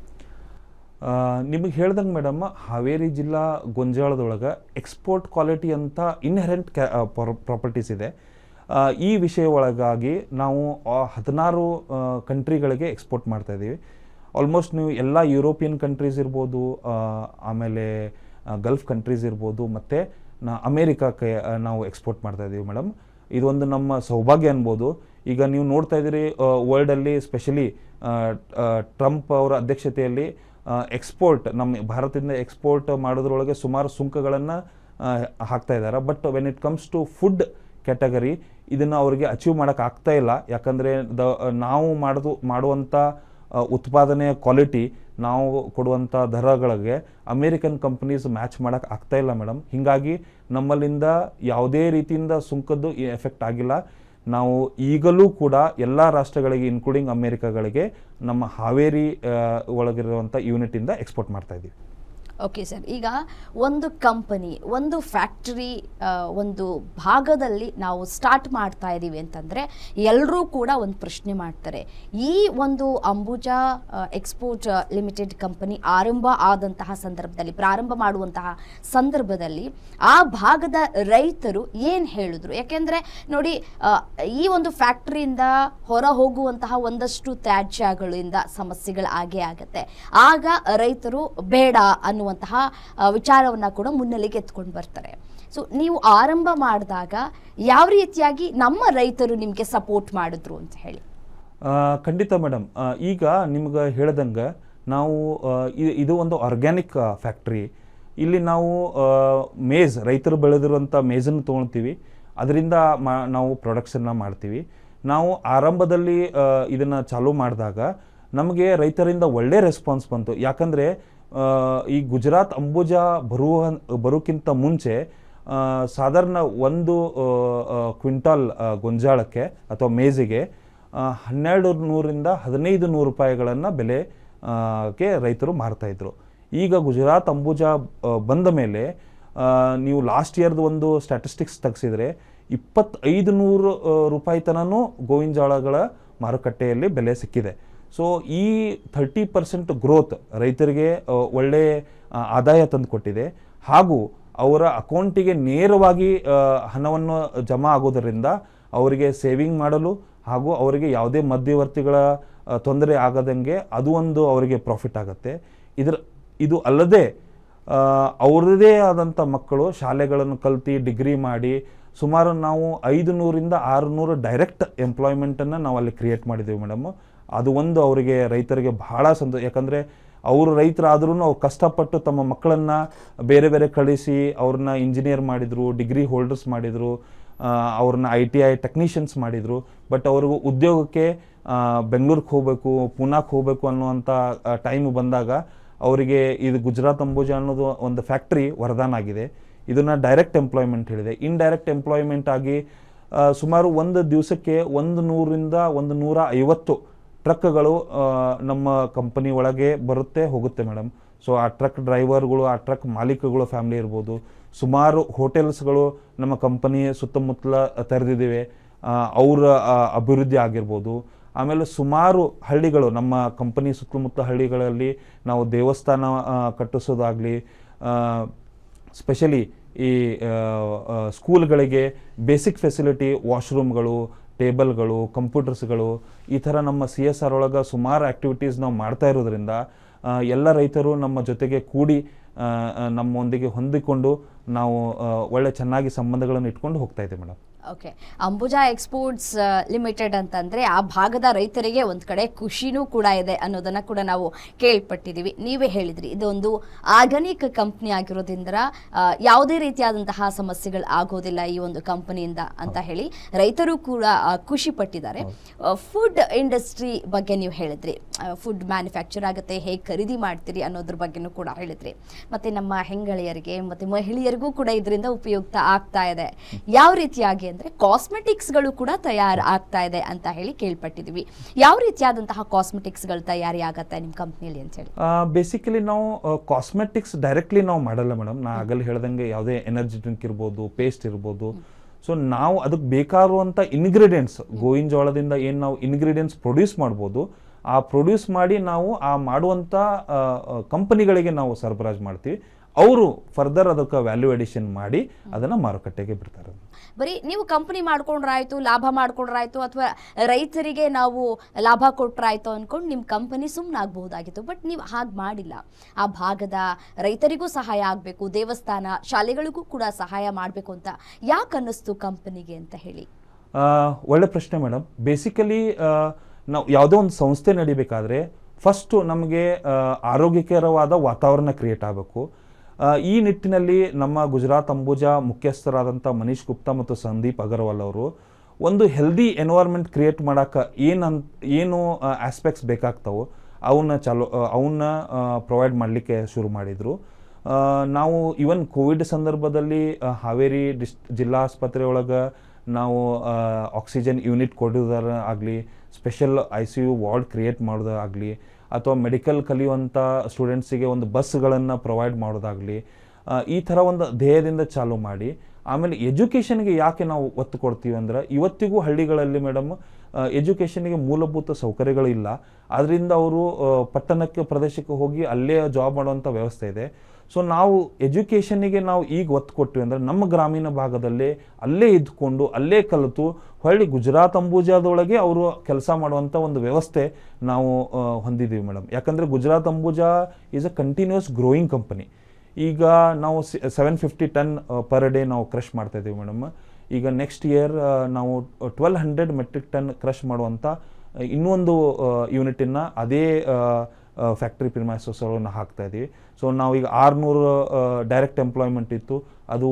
ನಿಮಗೆ ಹೇಳ್ದಂಗೆ ಮೇಡಮ್, ಹಾವೇರಿ ಜಿಲ್ಲಾ ಗೊಂಜಾಳದೊಳಗೆ ಎಕ್ಸ್ಪೋರ್ಟ್ ಕ್ವಾಲಿಟಿ ಅಂತ ಇನ್ಹೆರೆಂಟ್ ಪ್ರಾಪರ್ಟೀಸ್ ಇದೆ. ಈ ವಿಷಯ ಒಳಗಾಗಿ ನಾವು ಹದಿನಾರು ಕಂಟ್ರಿಗಳಿಗೆ ಎಕ್ಸ್ಪೋರ್ಟ್ ಮಾಡ್ತಾ ಇದ್ದೀವಿ. ಆಲ್ಮೋಸ್ಟ್ ನೀವು ಎಲ್ಲ ಯುರೋಪಿಯನ್ ಕಂಟ್ರೀಸ್ ಇರ್ಬೋದು ಆಮೇಲೆ ಗಲ್ಫ್ ಕಂಟ್ರೀಸ್ ಇರ್ಬೋದು, ಮತ್ತು ನಾ ಅಮೇರಿಕಾಕ್ಕೆ ನಾವು ಎಕ್ಸ್ಪೋರ್ಟ್ ಮಾಡ್ತಾ ಇದ್ದೀವಿ ಮೇಡಮ್ ಇದೊಂದು ನಮ್ಮ ಸೌಭಾಗ್ಯ ಅನ್ಬೋದು. ಈಗ ನೀವು ನೋಡ್ತಾ ಇದ್ದೀರಿ ವರ್ಲ್ಡಲ್ಲಿ ಸ್ಪೆಷಲಿ ಟ್ರಂಪ್ ಅವರ ಅಧ್ಯಕ್ಷತೆಯಲ್ಲಿ ಎಕ್ಸ್ಪೋರ್ಟ್ ನಮ್ಮ ಭಾರತದಿಂದ ಎಕ್ಸ್ಪೋರ್ಟ್ ಮಾಡೋದ್ರೊಳಗೆ ಸುಮಾರು ಸುಂಕಗಳನ್ನು ಹಾಕ್ತಾ ಇದ್ದಾರೆ but when it comes to food category ಇದನ್ನು ಅವರಿಗೆ ಅಚೀವ್ ಮಾಡೋಕ್ಕಾಗ್ತಾ ಇಲ್ಲ. ಯಾಕಂದರೆ ದ, ನಾವು ಮಾಡೋದು ಮಾಡುವಂಥ ಉತ್ಪಾದನೆಯ ಕ್ವಾಲಿಟಿ ನಾವು ಕೊಡುವಂಥ ದರಗಳಿಗೆ ಅಮೇರಿಕನ್ ಕಂಪ್ನೀಸ್ ಮ್ಯಾಚ್ ಮಾಡೋಕ್ಕೆ ಆಗ್ತಾ ಇಲ್ಲ ಮೇಡಮ್ ಹೀಗಾಗಿ ನಮ್ಮಲ್ಲಿಂದ ಯಾವುದೇ ರೀತಿಯಿಂದ ಸುಂಕದ್ದು ಎಫೆಕ್ಟ್ ಆಗಿಲ್ಲ. ನಾವು ಈಗಲೂ ಕೂಡ ಎಲ್ಲ ರಾಷ್ಟ್ರಗಳಿಗೆ ಇನ್ಕ್ಲೂಡಿಂಗ್ ಅಮೇರಿಕಾಗಳಿಗೆ ನಮ್ಮ ಹಾವೇರಿ ಒಳಗಿರುವಂಥ ಯೂನಿಟಿಂದ ಎಕ್ಸ್ಪೋರ್ಟ್ ಮಾಡ್ತಾ ಇದ್ದೀವಿ. ಓಕೆ ಸರ್ ಈಗ ಒಂದು ಕಂಪನಿ ಒಂದು ಫ್ಯಾಕ್ಟರಿ ಒಂದು ಭಾಗದಲ್ಲಿ ನಾವು ಸ್ಟಾರ್ಟ್ ಮಾಡ್ತಾ ಇದ್ದೀವಿ ಅಂತಂದರೆ ಎಲ್ಲರೂ ಕೂಡ ಒಂದು ಪ್ರಶ್ನೆ ಮಾಡ್ತಾರೆ. ಈ ಒಂದು ಅಂಬುಜಾ ಎಕ್ಸ್ಪೋರ್ಟ್ ಲಿಮಿಟೆಡ್ ಕಂಪನಿ ಆರಂಭ ಆದಂತಹ ಸಂದರ್ಭದಲ್ಲಿ, ಪ್ರಾರಂಭ ಮಾಡುವಂತಹ ಸಂದರ್ಭದಲ್ಲಿ ಆ ಭಾಗದ ರೈತರು ಏನು ಹೇಳಿದ್ರು? ಯಾಕೆಂದರೆ ನೋಡಿ ಈ ಒಂದು ಫ್ಯಾಕ್ಟ್ರಿಯಿಂದ ಹೊರ ಹೋಗುವಂತಹ ಒಂದಷ್ಟು ತ್ಯಾಜ್ಯಗಳಿಂದ ಸಮಸ್ಯೆಗಳು ಆಗೇ ಆಗುತ್ತೆ. ಆಗ ರೈತರು ಬೇಡ ಅನ್ನುವಂತಹ ವಿಚಾರವನ್ನು ಕೂಡ ಮುನ್ನೆಲೆಗೆ ಎತ್ಕೊಂಡು ಬರ್ತಾರೆ. ಸೊ ನೀವು ಆರಂಭ ಮಾಡಿದಾಗ ಯಾವ ರೀತಿಯಾಗಿ ನಮ್ಮ ರೈತರು ನಿಮಗೆ ಸಪೋರ್ಟ್ ಮಾಡಿದ್ರು ಅಂತ ಹೇಳಿ. ಖಂಡಿತ ಮೇಡಮ್ ಈಗ ನಿಮ್ಗೆ ಹೇಳ್ದಂಗೆ ನಾವು ಇದು ಒಂದು ಆರ್ಗ್ಯಾನಿಕ್ ಫ್ಯಾಕ್ಟ್ರಿ ಇಲ್ಲಿ ನಾವು ಮೇಜ್ ರೈತರು ಬೆಳೆದಿರುವಂಥ ಮೇಜನ್ನು ತೊಗೊಳ್ತೀವಿ. ಅದರಿಂದ ಮಾ, ನಾವು ಪ್ರೊಡಕ್ಷನ್ನ ಮಾಡ್ತೀವಿ. ನಾವು ಆರಂಭದಲ್ಲಿ ಇದನ್ನು ಚಾಲೂ ಮಾಡಿದಾಗ ನಮಗೆ ರೈತರಿಂದ ಒಳ್ಳೆ ರೆಸ್ಪಾನ್ಸ್ ಬಂತು. ಯಾಕಂದರೆ ಈ ಗುಜರಾತ್ ಅಂಬುಜಾ ಬರುವ ಬರೋಕ್ಕಿಂತ ಮುಂಚೆ ಸಾಧಾರಣ ಒಂದು ಕ್ವಿಂಟಾಲ್ ಗೊಂಜಾಳಕ್ಕೆ ಅಥವಾ ಮೇಜಿಗೆ ಹನ್ನೆರಡು ನೂರಿಂದ ಹದಿನೈದು ನೂರು ರೂಪಾಯಿಗಳನ್ನು ಬೆಲೆ ಆ, ಗೆ ರೈತರು ಮಾರ್ತಾಯಿದ್ರು ಈಗ ಗುಜರಾತ್ ಅಂಬುಜಾ ಬಂದ ಮೇಲೆ ನೀವು ಲಾಸ್ಟ್ ಇಯರ್ದು ಒಂದು ಸ್ಟ್ಯಾಟಿಸ್ಟಿಕ್ಸ್ ತೆಗೆಸಿದರೆ ಇಪ್ಪತ್ತೈದು ನೂರು ರೂಪಾಯಿ ತನೂ ಗೋವಿನ ಜೋಳಗಳ ಮಾರುಕಟ್ಟೆಯಲ್ಲಿ ಬೆಲೆ ಸಿಕ್ಕಿದೆ. ಸೊ ಈ ಥರ್ಟಿ ಪರ್ಸೆಂಟ್ ಗ್ರೋತ್ ರೈತರಿಗೆ ಒಳ್ಳೆ ಆದಾಯ ತಂದು ಕೊಟ್ಟಿದೆ ಹಾಗೂ ಅವರ ಅಕೌಂಟಿಗೆ ನೇರವಾಗಿ ಹಣವನ್ನು ಜಮಾ ಆಗೋದರಿಂದ ಅವರಿಗೆ ಸೇವಿಂಗ್ ಮಾಡಲು ಹಾಗೂ ಅವರಿಗೆ ಯಾವುದೇ ಮಧ್ಯವರ್ತಿಗಳ ತೊಂದರೆ ಆಗದಂಗೆ ಅದು ಒಂದು ಅವರಿಗೆ ಪ್ರಾಫಿಟ್ ಆಗುತ್ತೆ. ಇದರ, ಇದು ಅಲ್ಲದೆ ಅವರದೇ ಆದಂಥ ಮಕ್ಕಳು ಶಾಲೆಗಳನ್ನು ಕಲ್ತು ಡಿಗ್ರಿ ಮಾಡಿ ಸುಮಾರು ನಾವು ಐದು ನೂರಿಂದ ಆರು ನೂರು ಡೈರೆಕ್ಟ್ ಎಂಪ್ಲಾಯ್ಮೆಂಟನ್ನು ನಾವು ಅಲ್ಲಿ ಕ್ರಿಯೇಟ್ ಮಾಡಿದ್ದೀವಿ ಮೇಡಮ್. ಅದು ಒಂದು ಅವರಿಗೆ ರೈತರಿಗೆ ಬಹಳ ಸಂತೋಷ, ಯಾಕಂದರೆ ಅವರು ರೈತರಾದ್ರೂ ಅವ್ರು ಕಷ್ಟಪಟ್ಟು ತಮ್ಮ ಮಕ್ಕಳನ್ನು ಬೇರೆ ಬೇರೆ ಕಳಿಸಿ ಅವ್ರನ್ನ ಇಂಜಿನಿಯರ್ ಮಾಡಿದರು ಡಿಗ್ರಿ ಹೋಲ್ಡರ್ಸ್ ಮಾಡಿದರು ಅವ್ರನ್ನ ಐ ಟಿ ಐ ಟೆಕ್ನಿಷಿಯನ್ಸ್ ಮಾಡಿದರು. ಬಟ್ ಅವ್ರಿಗೂ ಉದ್ಯೋಗಕ್ಕೆ ಬೆಂಗಳೂರಿಗೆ ಹೋಗಬೇಕು ಪೂನಾಕ್ಕೆ ಹೋಗಬೇಕು ಅನ್ನುವಂಥ ಟೈಮ್ ಬಂದಾಗ ಅವರಿಗೆ ಇದು ಗುಜರಾತ್, ಅಂಬೂಜ ಅನ್ನೋದು ಒಂದು ಫ್ಯಾಕ್ಟ್ರಿ ವರದಾನ ಆಗಿದೆ. ಇದನ್ನು ಡೈರೆಕ್ಟ್ ಎಂಪ್ಲಾಯ್ಮೆಂಟ್ ಹೇಳಿದೆ. ಇನ್ಡೈರೆಕ್ಟ್ ಎಂಪ್ಲಾಯ್ಮೆಂಟ್ ಆಗಿ ಸುಮಾರು ಒಂದು ದಿವಸಕ್ಕೆ ಒಂದು ನೂರಿಂದ ಒಂದು ನೂರ ಐವತ್ತು ಟ್ರಕ್ಗಳು ನಮ್ಮ ಕಂಪನಿ ಒಳಗೆ ಬರುತ್ತೆ, ಹೋಗುತ್ತೆ ಮೇಡಮ್. ಸೊ, ಆ ಟ್ರಕ್ ಡ್ರೈವರ್ಗಳು, ಆ ಟ್ರಕ್ ಮಾಲೀಕಗಳು ಫ್ಯಾಮಿಲಿ ಇರ್ಬೋದು. ಸುಮಾರು ಹೋಟೆಲ್ಸ್ಗಳು ನಮ್ಮ ಕಂಪನಿ ಸುತ್ತಮುತ್ತಲ ತೆರೆದಿದ್ದೀವಿ ಅವರ ಅಭಿವೃದ್ಧಿ ಆಗಿರ್ಬೋದು. ಆಮೇಲೆ ಸುಮಾರು ಹಳ್ಳಿಗಳು, ನಮ್ಮ ಕಂಪನಿ ಸುತ್ತಮುತ್ತ ಹಳ್ಳಿಗಳಲ್ಲಿ ನಾವು ದೇವಸ್ಥಾನ ಕಟ್ಟಿಸೋದಾಗಲಿ ಸ್ಪೆಷಲಿ ಈ ಸ್ಕೂಲ್ಗಳಿಗೆ ಬೇಸಿಕ್ ಫೆಸಿಲಿಟಿ ವಾಶ್ರೂಮ್ಗಳು ಟೇಬಲ್ಗಳು, ಕಂಪ್ಯೂಟರ್ಸ್ಗಳು, ಈ ಥರ ನಮ್ಮ ಸಿ ಎಸ್ ಆರ್ ಒಳಗೆ ಸುಮಾರು ಆ್ಯಕ್ಟಿವಿಟೀಸ್ ನಾವು ಮಾಡ್ತಾ ಇರೋದ್ರಿಂದ ಎಲ್ಲ ರೈತರು ನಮ್ಮ ಜೊತೆಗೆ ಕೂಡಿ ನಮ್ಮೊಂದಿಗೆ ಹೊಂದಿಕೊಂಡು ನಾವು ಒಳ್ಳೆ ಚೆನ್ನಾಗಿ ಸಂಬಂಧಗಳನ್ನು ಇಟ್ಕೊಂಡು ಹೋಗ್ತಾ ಇದ್ದೀವಿ madam. Okay Ambuja exports limited ಅಂತಂದ್ರೆ ಆ ಭಾಗದ ರೈತರಿಗೆ ಒಂದು ಕಡೆ ಖುಷಿನೂ ಕೂಡ ಇದೆ ಅನ್ನೋದನ್ನ ಕೂಡ ನಾವು ಕೇಳ್ಪಟ್ಟಿದ್ದೀವಿ. ನೀವೇ ಹೇಳಿದ್ರಿ ಇದೊಂದು ಆರ್ಗಾನಿಕ್ ಕಂಪ್ನಿ ಆಗಿರೋದ್ರಿಂದ ಯಾವುದೇ ರೀತಿಯಾದಂತಹ ಸಮಸ್ಯೆಗಳು ಆಗೋದಿಲ್ಲ ಈ ಒಂದು ಕಂಪನಿಯಿಂದ ಅಂತ ಹೇಳಿ ರೈತರು ಕೂಡ ಖುಷಿ ಪಟ್ಟಿದ್ದಾರೆ. ಫುಡ್ ಇಂಡಸ್ಟ್ರಿ ಬಗ್ಗೆ ನೀವು ಹೇಳಿದ್ರಿ. ಫುಡ್ ಮ್ಯಾನುಫ್ಯಾಕ್ಚರ್ ಆಗುತ್ತೆ ಹೇಗೆ ಖರೀದಿ ಮಾಡ್ತೀರಿ ಅನ್ನೋದ್ರ ಬಗ್ಗೆನೂ ಕೂಡ ಹೇಳಿದ್ರಿ. ಮತ್ತೆ ನಮ್ಮ ಹೆಂಗಳಿಯರಿಗೆ ಮತ್ತೆ ಮಹಿಳೆಯರಿಗೂ ಕೂಡ ಇದರಿಂದ ಉಪಯುಕ್ತ ಆಗ್ತಾ ಇದೆ. ಯಾವ ರೀತಿಯಾಗಿ ಅಂದ್ರೆ ಕಾಸ್ಮೆಟಿಕ್ಸ್ಗಳು ಕೂಡ ತಯಾರು ಆಗ್ತಾ ಇದೆ ಅಂತ ಹೇಳಿ ಕೇಳ್ಪಟ್ಟಿದ್ವಿ. ಯಾವ ರೀತಿಯಾದಂತಹ ಕಾಸ್ಮೆಟಿಕ್ಸ್ಗಳು ತಯಾರಿ ಆಗತ್ತೆ ನಿಮ್ಮ ಕಂಪ್ನಿಯಲ್ಲಿ ಅಂತ ಹೇಳಿ? ಬೇಸಿಕಲಿ ನಾವು ಕಾಸ್ಮೆಟಿಕ್ಸ್ ಡೈರೆಕ್ಟ್ಲಿ ನಾವು ಮಾಡಲ್ಲ ಮೇಡಮ್ ನಾ ಆಗಲ್ಲಿ ಹೇಳ್ದಂಗೆ ಯಾವುದೇ ಎನರ್ಜಿ ಡ್ರಿಂಕ್ ಇರ್ಬೋದು ಪೇಸ್ಟ್ ಇರ್ಬೋದು. ಸೊ ನಾವು ಅದಕ್ಕೆ ಬೇಕಾಗಿರುವಂಥ ಇನ್ಗ್ರೀಡಿಯೆಂಟ್ಸ್ ಗೋವಿನ ಜೋಳದಿಂದ ಏನು ನಾವು ಇನ್ಗ್ರೀಡಿಯೆಂಟ್ಸ್ ಪ್ರೊಡ್ಯೂಸ್ ಮಾಡ್ಬೋದು, ಆ ಪ್ರೊಡ್ಯೂಸ್ ಮಾಡಿ ನಾವು ಆ ಮಾಡುವಂಥ ಕಂಪನಿಗಳಿಗೆ ನಾವು ಸರಬರಾಜು ಮಾಡ್ತೀವಿ. ಅವರು ಫರ್ದರ್ ಅದಕ್ಕೆ ವ್ಯಾಲ್ಯೂ ಎಡಿಷನ್ ಮಾಡಿ ಅದನ್ನು ಮಾರುಕಟ್ಟೆಗೆ ಬಿಡ್ತಾರೆ. ಬರೀ ನೀವು ಕಂಪನಿ ಮಾಡ್ಕೊಂಡ್ರಾಯ್ತು ಲಾಭ ಮಾಡ್ಕೊಂಡ್ರಾಯ್ತು ಅಥವಾ ರೈತರಿಗೆ ನಾವು ಲಾಭ ಕೊಟ್ರಾಯ್ತು ಅನ್ಕೊಂಡು ನಿಮ್ಮ ಕಂಪನಿ ಸುಮ್ಮನಾಗಬಹುದಾಗಿತ್ತು ಬಟ್ ನೀವು ಹಾಗೆ ಮಾಡಿಲ್ಲ. ಆ ಭಾಗದ ರೈತರಿಗೂ ಸಹಾಯ ಆಗಬೇಕು ದೇವಸ್ಥಾನ ಶಾಲೆಗಳಿಗೂ ಕೂಡ ಸಹಾಯ ಮಾಡಬೇಕು ಅಂತ ಯಾಕೆ ಅನ್ನಿಸ್ತು ಕಂಪನಿಗೆ ಅಂತ ಹೇಳಿ? ಒಳ್ಳೆ ಪ್ರಶ್ನೆ ಮೇಡಮ್ ಬೇಸಿಕಲಿ ನಾವು ಯಾವುದೋ ಒಂದು ಸಂಸ್ಥೆ ನಡಿಬೇಕಾದ್ರೆ ಫಸ್ಟು ನಮಗೆ ಆರೋಗ್ಯಕರವಾದ ವಾತಾವರಣ ಕ್ರಿಯೇಟ್ ಆಗಬೇಕು. ಈ ನಿಟ್ಟಿನಲ್ಲಿ ನಮ್ಮ ಗುಜರಾತ್ ಅಂಬುಜಾ ಮುಖ್ಯಸ್ಥರಾದಂಥ ಮನೀಶ್ ಗುಪ್ತಾ ಮತ್ತು ಸಂದೀಪ್ ಅಗರ್ವಾಲ್ ಅವರು ಒಂದು ಹೆಲ್ದಿ ಎನ್ವೈರ್ಮೆಂಟ್ ಕ್ರಿಯೇಟ್ ಮಾಡೋಕೆ ಏನಂತ, ಏನು ಆಸ್ಪೆಕ್ಟ್ಸ್ ಬೇಕಾಗ್ತಾವೋ ಅವನ್ನ ಚಾಲೋ ಅವನ್ನ ಪ್ರೊವೈಡ್ ಮಾಡಲಿಕ್ಕೆ ಶುರು ಮಾಡಿದರು. ನಾವು ಇವನ್ ಕೋವಿಡ್ ಸಂದರ್ಭದಲ್ಲಿ ಹಾವೇರಿ ಡಿಸ್ ಜಿಲ್ಲಾ ಆಸ್ಪತ್ರೆ ಒಳಗೆ ನಾವು ಆಕ್ಸಿಜನ್ ಯೂನಿಟ್ ಕೊಡೋದಾರ ಆಗಲಿ special I C U ward create ಮಾಡೋದಾಗಲಿ ಅಥವಾ ಮೆಡಿಕಲ್ ಕಲಿಯುವಂಥ ಸ್ಟೂಡೆಂಟ್ಸಿಗೆ ಒಂದು ಬಸ್ಗಳನ್ನು ಪ್ರೊವೈಡ್ ಮಾಡೋದಾಗಲಿ ಈ ಥರ ಒಂದು ಧ್ಯೇಯದಿಂದ ಚಾಲೂ ಮಾಡಿ. ಆಮೇಲೆ ಎಜುಕೇಷನ್ಗೆ ಯಾಕೆ ನಾವು ಒತ್ತು ಕೊಡ್ತೀವಿ ಅಂದ್ರೆ, ಇವತ್ತಿಗೂ ಹಳ್ಳಿಗಳಲ್ಲಿ ಮೇಡಮ್ ಎಜುಕೇಷನ್ಗೆ ಮೂಲಭೂತ ಸೌಕರ್ಯಗಳಿಲ್ಲ. ಅದರಿಂದ ಅವರು ಪಟ್ಟಣಕ್ಕೆ ಪ್ರದೇಶಕ್ಕೆ ಹೋಗಿ ಅಲ್ಲೇ ಜಾಬ್ ಮಾಡುವಂಥ ವ್ಯವಸ್ಥೆ ಇದೆ. ಸೊ ನಾವು ಎಜುಕೇಷನ್ನಿಗೆ ನಾವು ಈಗ ಒತ್ತು ಕೊಟ್ಟಿವಿ ಅಂದರೆ ನಮ್ಮ ಗ್ರಾಮೀಣ ಭಾಗದಲ್ಲೇ ಅಲ್ಲೇ ಇದ್ಕೊಂಡು, ಅಲ್ಲೇ ಕಲಿತು, ಹೊಳ್ಳಿ ಗುಜರಾತ್ ಅಂಬೂಜಾದೊಳಗೆ ಅವರು ಕೆಲಸ ಮಾಡುವಂಥ ಒಂದು ವ್ಯವಸ್ಥೆ ನಾವು ಹೊಂದಿದ್ದೀವಿ ಮೇಡಮ್. ಯಾಕಂದರೆ Gujarat Ambuja is a continuous growing company ಈಗ ನಾವು seven fifty ton per day ನಾವು ಕ್ರಶ್ ಮಾಡ್ತಾ ಇದ್ದೀವಿ ಮೇಡಮ್. ಈಗ ನೆಕ್ಸ್ಟ್ ಇಯರ್ ನಾವು twelve hundred metric ton crush ಮಾಡುವಂಥ ಇನ್ನೊಂದು ಯೂನಿಟನ್ನು ಅದೇ ಫ್ಯಾಕ್ಟ್ರಿ ಪ್ರಿಮೈಸಸ್ ಒಳಗೆ ಹಾಕ್ತಾ ಇದ್ದೀವಿ. ಸೊ ನಾವು ಈಗ ಆರುನೂರು ಡೈರೆಕ್ಟ್ ಎಂಪ್ಲಾಯ್ಮೆಂಟ್ ಇತ್ತು. ಅದು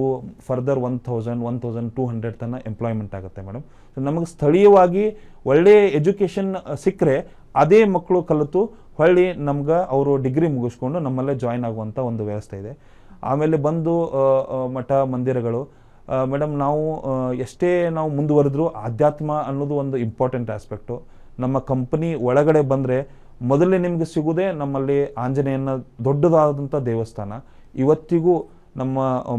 further one thousand one thousand two hundred ತನಕ ಎಂಪ್ಲಾಯ್ಮೆಂಟ್ ಆಗುತ್ತೆ ಮೇಡಮ್ ಸೊ ನಮಗೆ ಸ್ಥಳೀಯವಾಗಿ ಒಳ್ಳೆಯ ಎಜುಕೇಷನ್ ಸಿಕ್ಕರೆ ಅದೇ ಮಕ್ಕಳು ಕಲಿತು ಹೊಳ್ಳಿ ನಮ್ಗೆ ಅವರು ಡಿಗ್ರಿ ಮುಗಿಸ್ಕೊಂಡು ನಮ್ಮಲ್ಲೇ ಜಾಯ್ನ್ ಆಗುವಂಥ ಒಂದು ವ್ಯವಸ್ಥೆ ಇದೆ. ಆಮೇಲೆ ಬಂದು ಮಠ ಮಂದಿರಗಳು ಮೇಡಮ್ ನಾವು ಎಷ್ಟೇ ನಾವು ಮುಂದುವರೆದ್ರೂ ಆಧ್ಯಾತ್ಮ ಅನ್ನೋದು ಒಂದು ಇಂಪಾರ್ಟೆಂಟ್ ಆಸ್ಪೆಕ್ಟು ನಮ್ಮ ಕಂಪನಿ ಒಳಗಡೆ ಬಂದರೆ ಮೊದಲೇ ನಿಮಗೆ ಸಿಗುವುದೇ ನಮ್ಮಲ್ಲಿ ಆಂಜನೇಯನ ದೊಡ್ಡದಾದಂಥ ದೇವಸ್ಥಾನ. ಇವತ್ತಿಗೂ ನಮ್ಮ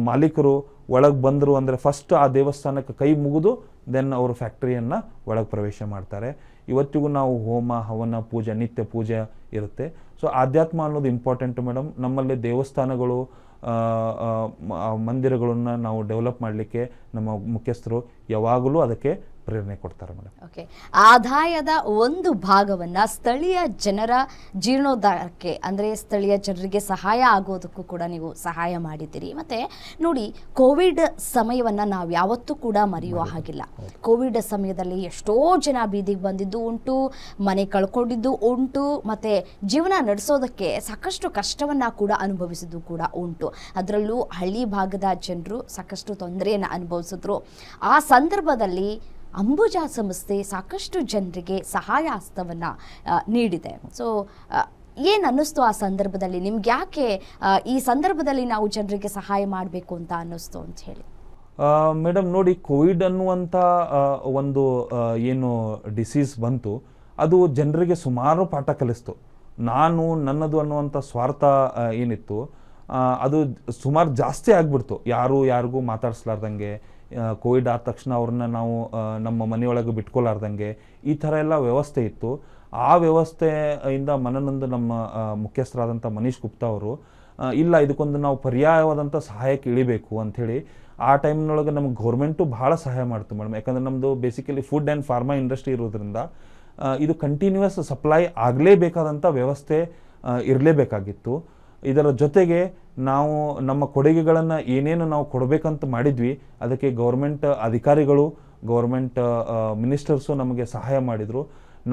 ಮಾಲೀಕರು ಒಳಗೆ ಬಂದರು ಅಂದರೆ ಫಸ್ಟ್ ಆ ದೇವಸ್ಥಾನಕ್ಕೆ ಕೈ ಮುಗಿದು ದೆನ್ ಅವರು ಫ್ಯಾಕ್ಟ್ರಿಯನ್ನು ಒಳಗೆ ಪ್ರವೇಶ ಮಾಡ್ತಾರೆ. ಇವತ್ತಿಗೂ ನಾವು ಹೋಮ, ಹವನ, ಪೂಜೆ, ನಿತ್ಯ ಪೂಜೆ ಇರುತ್ತೆ. ಸೊ ಆಧ್ಯಾತ್ಮ ಅನ್ನೋದು ಇಂಪಾರ್ಟೆಂಟ್ ಮೇಡಮ್ ನಮ್ಮಲ್ಲಿ ದೇವಸ್ಥಾನಗಳು ಮಂದಿರಗಳನ್ನು ನಾವು ಡೆವಲಪ್ ಮಾಡಲಿಕ್ಕೆ ನಮ್ಮ ಮುಖ್ಯಸ್ಥರು ಯಾವಾಗಲೂ ಅದಕ್ಕೆ ಪ್ರೇರಣೆ ಕೊಡ್ತಾರೆ ಮೇಡಮ್. ಓಕೆ ಆದಾಯದ ಒಂದು ಭಾಗವನ್ನು ಸ್ಥಳೀಯ ಜನರ ಜೀರ್ಣೋದ್ಧಾರಕ್ಕೆ ಅಂದರೆ ಸ್ಥಳೀಯ ಜನರಿಗೆ ಸಹಾಯ ಆಗೋದಕ್ಕೂ ಕೂಡ ನೀವು ಸಹಾಯ ಮಾಡಿದ್ದೀರಿ. ಮತ್ತು ನೋಡಿ ಕೋವಿಡ್ ಸಮಯವನ್ನು ನಾವು ಯಾವತ್ತೂ ಕೂಡ ಮರೆಯುವ ಹಾಗಿಲ್ಲ. ಕೋವಿಡ್ ಸಮಯದಲ್ಲಿ ಎಷ್ಟೋ ಜನ ಬೀದಿಗೆ ಬಂದಿದ್ದು ಉಂಟು ಮನೆ ಕಳ್ಕೊಂಡಿದ್ದು ಉಂಟು ಮತ್ತು ಜೀವನ ನಡೆಸೋದಕ್ಕೆ ಸಾಕಷ್ಟು ಕಷ್ಟವನ್ನು ಕೂಡ ಅನುಭವಿಸಿದ್ದು ಕೂಡ ಉಂಟು. ಅದರಲ್ಲೂ ಹಳ್ಳಿ ಭಾಗದ ಜನರು ಸಾಕಷ್ಟು ತೊಂದರೆಯನ್ನು ಅನುಭವಿಸಿದ್ರು. ಆ ಸಂದರ್ಭದಲ್ಲಿ ಅಂಬುಜಾ ಸಂಸ್ಥೆ ಸಾಕಷ್ಟು ಜನರಿಗೆ ಸಹಾಯ ಹಸ್ತವನ್ನು ನೀಡಿದೆ. ಸೊ ಏನು ಅನ್ನಿಸ್ತು ಆ ಸಂದರ್ಭದಲ್ಲಿ? ನಿಮ್ಗೆ ಯಾಕೆ ಈ ಸಂದರ್ಭದಲ್ಲಿ ನಾವು ಜನರಿಗೆ ಸಹಾಯ ಮಾಡಬೇಕು ಅಂತ ಅನ್ನಿಸ್ತು ಅಂತ ಹೇಳಿ. ಮೇಡಮ್ ನೋಡಿ, ಕೋವಿಡ್ ಅನ್ನುವಂಥ ಒಂದು ಏನು ಡಿಸೀಸ್ ಬಂತು, ಅದು ಜನರಿಗೆ ಸುಮಾರು ಪಾಠ ಕಲಿಸ್ತು. ನಾನು, ನನ್ನದು ಅನ್ನುವಂಥ ಸ್ವಾರ್ಥ ಏನಿತ್ತು ಅದು ಸುಮಾರು ಜಾಸ್ತಿ ಆಗ್ಬಿಡ್ತು. ಯಾರು ಯಾರಿಗೂ ಮಾತಾಡಿಸ್ಲಾರ್ದಂಗೆ ಕೋವಿಡ್ ಆದ ತಕ್ಷಣ ಅವ್ರನ್ನ ನಾವು ನಮ್ಮ ಮನೆಯೊಳಗೆ ಬಿಟ್ಕೊಲಾರ್ದಂಗೆ ಈ ಥರ ಎಲ್ಲ ವ್ಯವಸ್ಥೆ ಇತ್ತು. ಆ ವ್ಯವಸ್ಥೆಯಿಂದ ಮನನೊಂದು ನಮ್ಮ ಮುಖ್ಯಸ್ಥರಾದಂಥ ಮನೀಶ್ ಗುಪ್ತಾ ಅವರು ಇಲ್ಲ ಇದಕ್ಕೊಂದು ನಾವು ಪರ್ಯಾಯವಾದಂಥ ಸಹಾಯಕ್ಕೆ ಇಳಿಬೇಕು ಅಂಥೇಳಿ ಆ ಟೈಮ್ನೊಳಗೆ ನಮ್ಗೆ ಗೌರ್ಮೆಂಟು ಭಾಳ ಸಹಾಯ ಮಾಡ್ತು ಮೇಡಮ್. ಯಾಕಂದ್ರೆ ನಮ್ಮದು basically food and pharma industry ಇರೋದ್ರಿಂದ ಇದು ಕಂಟಿನ್ಯೂಯಸ್ ಸಪ್ಲೈ ಆಗಲೇಬೇಕಾದಂಥ ವ್ಯವಸ್ಥೆ ಇರಲೇಬೇಕಾಗಿತ್ತು. ಇದರ ಜೊತೆಗೆ ನಾವು ನಮ್ಮ ಕೊಡುಗೆಗಳನ್ನು ಏನೇನು ನಾವು ಕೊಡಬೇಕಂತ ಮಾಡಿದ್ವಿ, ಅದಕ್ಕೆ ಗೌರ್ಮೆಂಟ್ ಅಧಿಕಾರಿಗಳು ಗೌರ್ಮೆಂಟ್ ಮಿನಿಸ್ಟರ್ಸು ನಮಗೆ ಸಹಾಯ ಮಾಡಿದರು.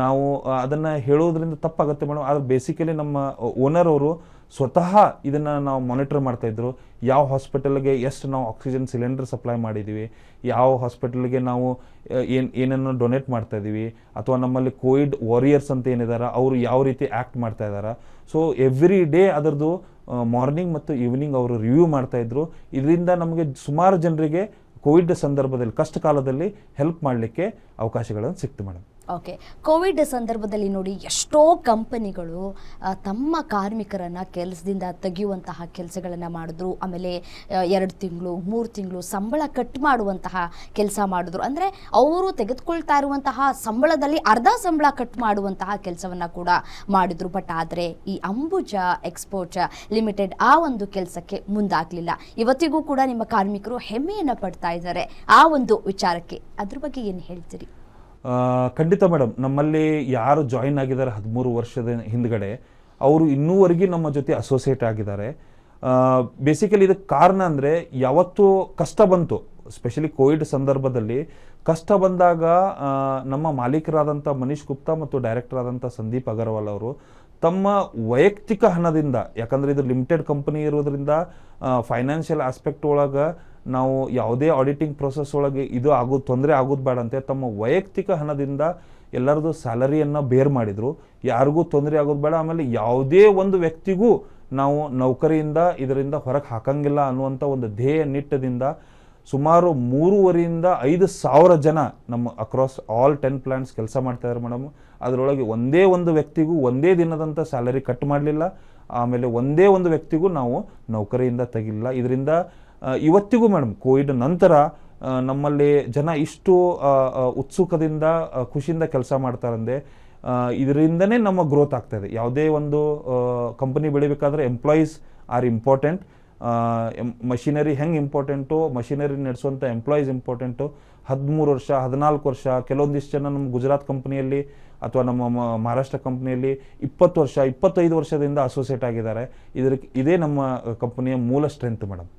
ನಾವು ಅದನ್ನು ಹೇಳೋದ್ರಿಂದ ತಪ್ಪಾಗುತ್ತೆ ಮೇಡಮ್ ಆದ್ರೆ ಬೇಸಿಕಲಿ ನಮ್ಮ ಓನರ್ ಅವರು ಸ್ವತಃ ಇದನ್ನು ನಾವು ಮಾನಿಟರ್ ಮಾಡ್ತಾಯಿದ್ರು ಯಾವ ಹಾಸ್ಪಿಟಲ್ಗೆ ಎಷ್ಟು ನಾವು ಆಕ್ಸಿಜನ್ ಸಿಲಿಂಡರ್ ಸಪ್ಲೈ ಮಾಡಿದ್ದೀವಿ ಯಾವ ಹಾಸ್ಪಿಟಲ್ಗೆ ನಾವು ಏನು ಏನನ್ನು ಡೊನೇಟ್ ಮಾಡ್ತಾಯಿದ್ದೀವಿ ಅಥವಾ ನಮ್ಮಲ್ಲಿ ಕೋವಿಡ್ ವಾರಿಯರ್ಸ್ ಅಂತ ಏನಿದ್ದಾರೆ ಅವರು ಯಾವ ರೀತಿ ಆ್ಯಕ್ಟ್ ಮಾಡ್ತಾ ಇದ್ದಾರೆ ಸೊ ಎವ್ರಿ ಡೇ ಅದರದ್ದು ಮಾರ್ನಿಂಗ್ ಮತ್ತು ಈವ್ನಿಂಗ್ ಅವರು ರಿವ್ಯೂ ಮಾಡ್ತಾಯಿದ್ರು ಇದರಿಂದ ನಮಗೆ ಸುಮಾರು ಜನರಿಗೆ ಕೋವಿಡ್ ಸಂದರ್ಭದಲ್ಲಿ ಕಷ್ಟ ಕಾಲದಲ್ಲಿ ಹೆಲ್ಪ್ ಮಾಡಲಿಕ್ಕೆ ಅವಕಾಶಗಳನ್ನು ಸಿಕ್ತು ಮೇಡಮ್ ಓಕೆ ಕೋವಿಡ್ ಸಂದರ್ಭದಲ್ಲಿ ನೋಡಿ ಎಷ್ಟೋ ಕಂಪನಿಗಳು ತಮ್ಮ ಕಾರ್ಮಿಕರನ್ನು ಕೆಲಸದಿಂದ ತೆಗೆಯುವಂತಹ ಕೆಲಸಗಳನ್ನು ಮಾಡಿದ್ರು. ಆಮೇಲೆ ಎರಡು ತಿಂಗಳು, ಮೂರು ತಿಂಗಳು ಸಂಬಳ ಕಟ್ ಮಾಡುವಂತಹ ಕೆಲಸ ಮಾಡಿದ್ರು. ಅಂದರೆ ಅವರು ತೆಗೆದುಕೊಳ್ತಾ ಇರುವಂತಹ ಸಂಬಳದಲ್ಲಿ ಅರ್ಧ ಸಂಬಳ ಕಟ್ ಮಾಡುವಂತಹ ಕೆಲಸವನ್ನು ಕೂಡ ಮಾಡಿದ್ರು. ಬಟ್ ಆದರೆ ಈ ಅಂಬುಜ ಎಕ್ಸ್ಪೋರ್ಟ್ ಲಿಮಿಟೆಡ್ ಆ ಒಂದು ಕೆಲಸಕ್ಕೆ ಮುಂದಾಗಲಿಲ್ಲ. ಇವತ್ತಿಗೂ ಕೂಡ ನಿಮ್ಮ ಕಾರ್ಮಿಕರು ಹೆಮ್ಮೆಯನ್ನು ಪಡ್ತಾ ಇದ್ದಾರೆ. ಆ ಒಂದು ವಿಚಾರಕ್ಕೆ. ಅದ್ರ ಬಗ್ಗೆ ಏನು ಹೇಳ್ತೀರಿ? ಖಂಡಿತ ಮೇಡಮ್ ನಮ್ಮಲ್ಲಿ ಯಾರು ಜಾಯಿನ್ ಆಗಿದ್ದಾರೆ ಹದಿಮೂರು ವರ್ಷದ ಹಿಂದ್ಗಡೆ, ಅವರು ಇನ್ನೂವರೆಗೆ ನಮ್ಮ ಜೊತೆ ಅಸೋಸಿಯೇಟ್ ಆಗಿದ್ದಾರೆ. ಬೇಸಿಕಲಿ ಇದಕ್ಕೆ ಕಾರಣ ಅಂದರೆ ಯಾವತ್ತು ಕಷ್ಟ ಬಂತು ಸ್ಪೆಷಲಿ ಕೋವಿಡ್ ಸಂದರ್ಭದಲ್ಲಿ. ಕಷ್ಟ ಬಂದಾಗ ನಮ್ಮ ಮಾಲೀಕರಾದಂಥ ಮನೀಶ್ ಗುಪ್ತಾ ಮತ್ತು ಡೈರೆಕ್ಟರ್ ಆದಂಥ ಸಂದೀಪ್ ಅಗರ್ವಾಲ್ ಅವರು ತಮ್ಮ ವೈಯಕ್ತಿಕ ಹಣದಿಂದ, ಯಾಕಂದರೆ ಇದು ಲಿಮಿಟೆಡ್ ಕಂಪನಿ ಇರೋದ್ರಿಂದ ಫೈನಾನ್ಷಿಯಲ್ ಆಸ್ಪೆಕ್ಟ್ ಒಳಗೆ ನಾವು ಯಾವುದೇ ಆಡಿಟಿಂಗ್ ಪ್ರೊಸೆಸ್ ಒಳಗೆ ಇದು ಆಗೋದು ತೊಂದರೆ ಆಗೋದು ಬೇಡಂತೆ ತಮ್ಮ ವೈಯಕ್ತಿಕ ಹಣದಿಂದ ಎಲ್ಲರದು ಸ್ಯಾಲರಿಯನ್ನು ಬೇರ್ ಮಾಡಿದರು. ಯಾರಿಗೂ ತೊಂದರೆ ಆಗೋದು ಬೇಡ, ಆಮೇಲೆ ಯಾವುದೇ ಒಂದು ವ್ಯಕ್ತಿಗೂ ನಾವು ನೌಕರಿಯಿಂದ ಇದರಿಂದ ಹೊರಗೆ ಹಾಕಂಗಿಲ್ಲ ಅನ್ನುವಂಥ ಒಂದು ಧ್ಯೇಯ ನಿಟ್ಟದಿಂದ ಸುಮಾರು ಮೂರುವರೆಯಿಂದ ಐದು ಸಾವಿರ ಜನ ನಮ್ಮ ಅಕ್ರಾಸ್ ಆಲ್ ಟೆನ್ ಪ್ಲಾಂಟ್ಸ್ ಕೆಲಸ ಮಾಡ್ತಾ ಇದ್ದಾರೆ ಮೇಡಮ್ ಅದರೊಳಗೆ ಒಂದೇ ಒಂದು ವ್ಯಕ್ತಿಗೂ ಒಂದೇ ದಿನದಂಥ ಸ್ಯಾಲರಿ ಕಟ್ ಮಾಡಲಿಲ್ಲ. ಆಮೇಲೆ ಒಂದೇ ಒಂದು ವ್ಯಕ್ತಿಗೂ ನಾವು ನೌಕರಿಯಿಂದ ತೆಗಿಲಿಲ್ಲ. ಇದರಿಂದ ಇವತ್ತಿಗೂ ಮೇಡಮ್ ಕೋವಿಡ್ ನಂತರ ನಮ್ಮಲ್ಲಿ ಜನ ಇಷ್ಟು ಉತ್ಸುಕದಿಂದ ಖುಷಿಯಿಂದ ಕೆಲಸ ಮಾಡ್ತಾರಂದೆ ಇದರಿಂದನೇ ನಮ್ಮ ಗ್ರೋತ್ ಆಗ್ತಾ ಇದೆ. ಯಾವುದೇ ಒಂದು ಕಂಪನಿ ಬೆಳಿಬೇಕಾದ್ರೆ ಎಂಪ್ಲಾಯೀಸ್ ಆರ್ ಇಂಪಾರ್ಟೆಂಟ್ ಮಷಿನರಿ ಹೆಂಗೆ ಇಂಪಾರ್ಟೆಂಟು ಮಷಿನರಿ ನಡೆಸುವಂಥ ಎಂಪ್ಲಾಯೀಸ್ ಇಂಪಾರ್ಟೆಂಟು ಹದಿಮೂರು ವರ್ಷ, ಹದಿನಾಲ್ಕು ವರ್ಷ, ಕೆಲವೊಂದಿಷ್ಟು ಜನ ನಮ್ಮ ಗುಜರಾತ್ ಕಂಪ್ನಿಯಲ್ಲಿ ಅಥವಾ ನಮ್ಮ ಮಹಾರಾಷ್ಟ್ರ ಕಂಪ್ನಿಯಲ್ಲಿ ಇಪ್ಪತ್ತು ವರ್ಷ, ಇಪ್ಪತ್ತೈದು ವರ್ಷದಿಂದ ಅಸೋಸಿಯೇಟ್ ಆಗಿದ್ದಾರೆ. ಇದಕ್ಕೆ, ಇದೇ ನಮ್ಮ ಕಂಪ್ನಿಯ ಮೂಲ ಸ್ಟ್ರೆಂತ್ ಮೇಡಮ್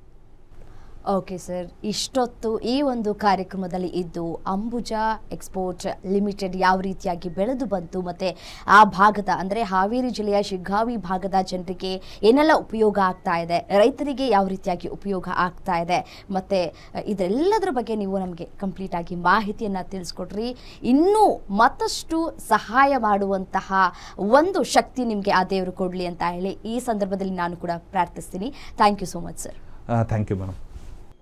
ಓಕೆ ಸರ್ ಇಷ್ಟೊತ್ತು ಈ ಒಂದು ಕಾರ್ಯಕ್ರಮದಲ್ಲಿ ಇದ್ದು ಅಂಬುಜಾ ಎಕ್ಸ್ಪೋರ್ಟ್ ಲಿಮಿಟೆಡ್ ಯಾವ ರೀತಿಯಾಗಿ ಬೆಳೆದು ಬಂತು ಮತ್ತು ಆ ಭಾಗದ, ಅಂದರೆ ಹಾವೇರಿ ಜಿಲ್ಲೆಯ ಶಿಗ್ಗಾವಿ ಭಾಗದ ಜನರಿಗೆ ಏನೆಲ್ಲ ಉಪಯೋಗ ಆಗ್ತಾ ಇದೆ, ರೈತರಿಗೆ ಯಾವ ರೀತಿಯಾಗಿ ಉಪಯೋಗ ಆಗ್ತಾ ಇದೆ, ಮತ್ತು ಇದೆಲ್ಲದರ ಬಗ್ಗೆ ನೀವು ನಮಗೆ ಕಂಪ್ಲೀಟ್ ಆಗಿ ಮಾಹಿತಿಯನ್ನು ತಿಳಿಸ್ಕೊಟ್ರಿ ಇನ್ನೂ ಮತ್ತಷ್ಟು ಸಹಾಯ ಮಾಡುವಂತಹ ಒಂದು ಶಕ್ತಿ ನಿಮಗೆ ಆ ದೇವರು ಕೊಡಲಿ ಅಂತ ಹೇಳಿ ಈ ಸಂದರ್ಭದಲ್ಲಿ ನಾನು ಕೂಡ ಪ್ರಾರ್ಥಿಸ್ತೀನಿ. Thank you so much sir thank you madam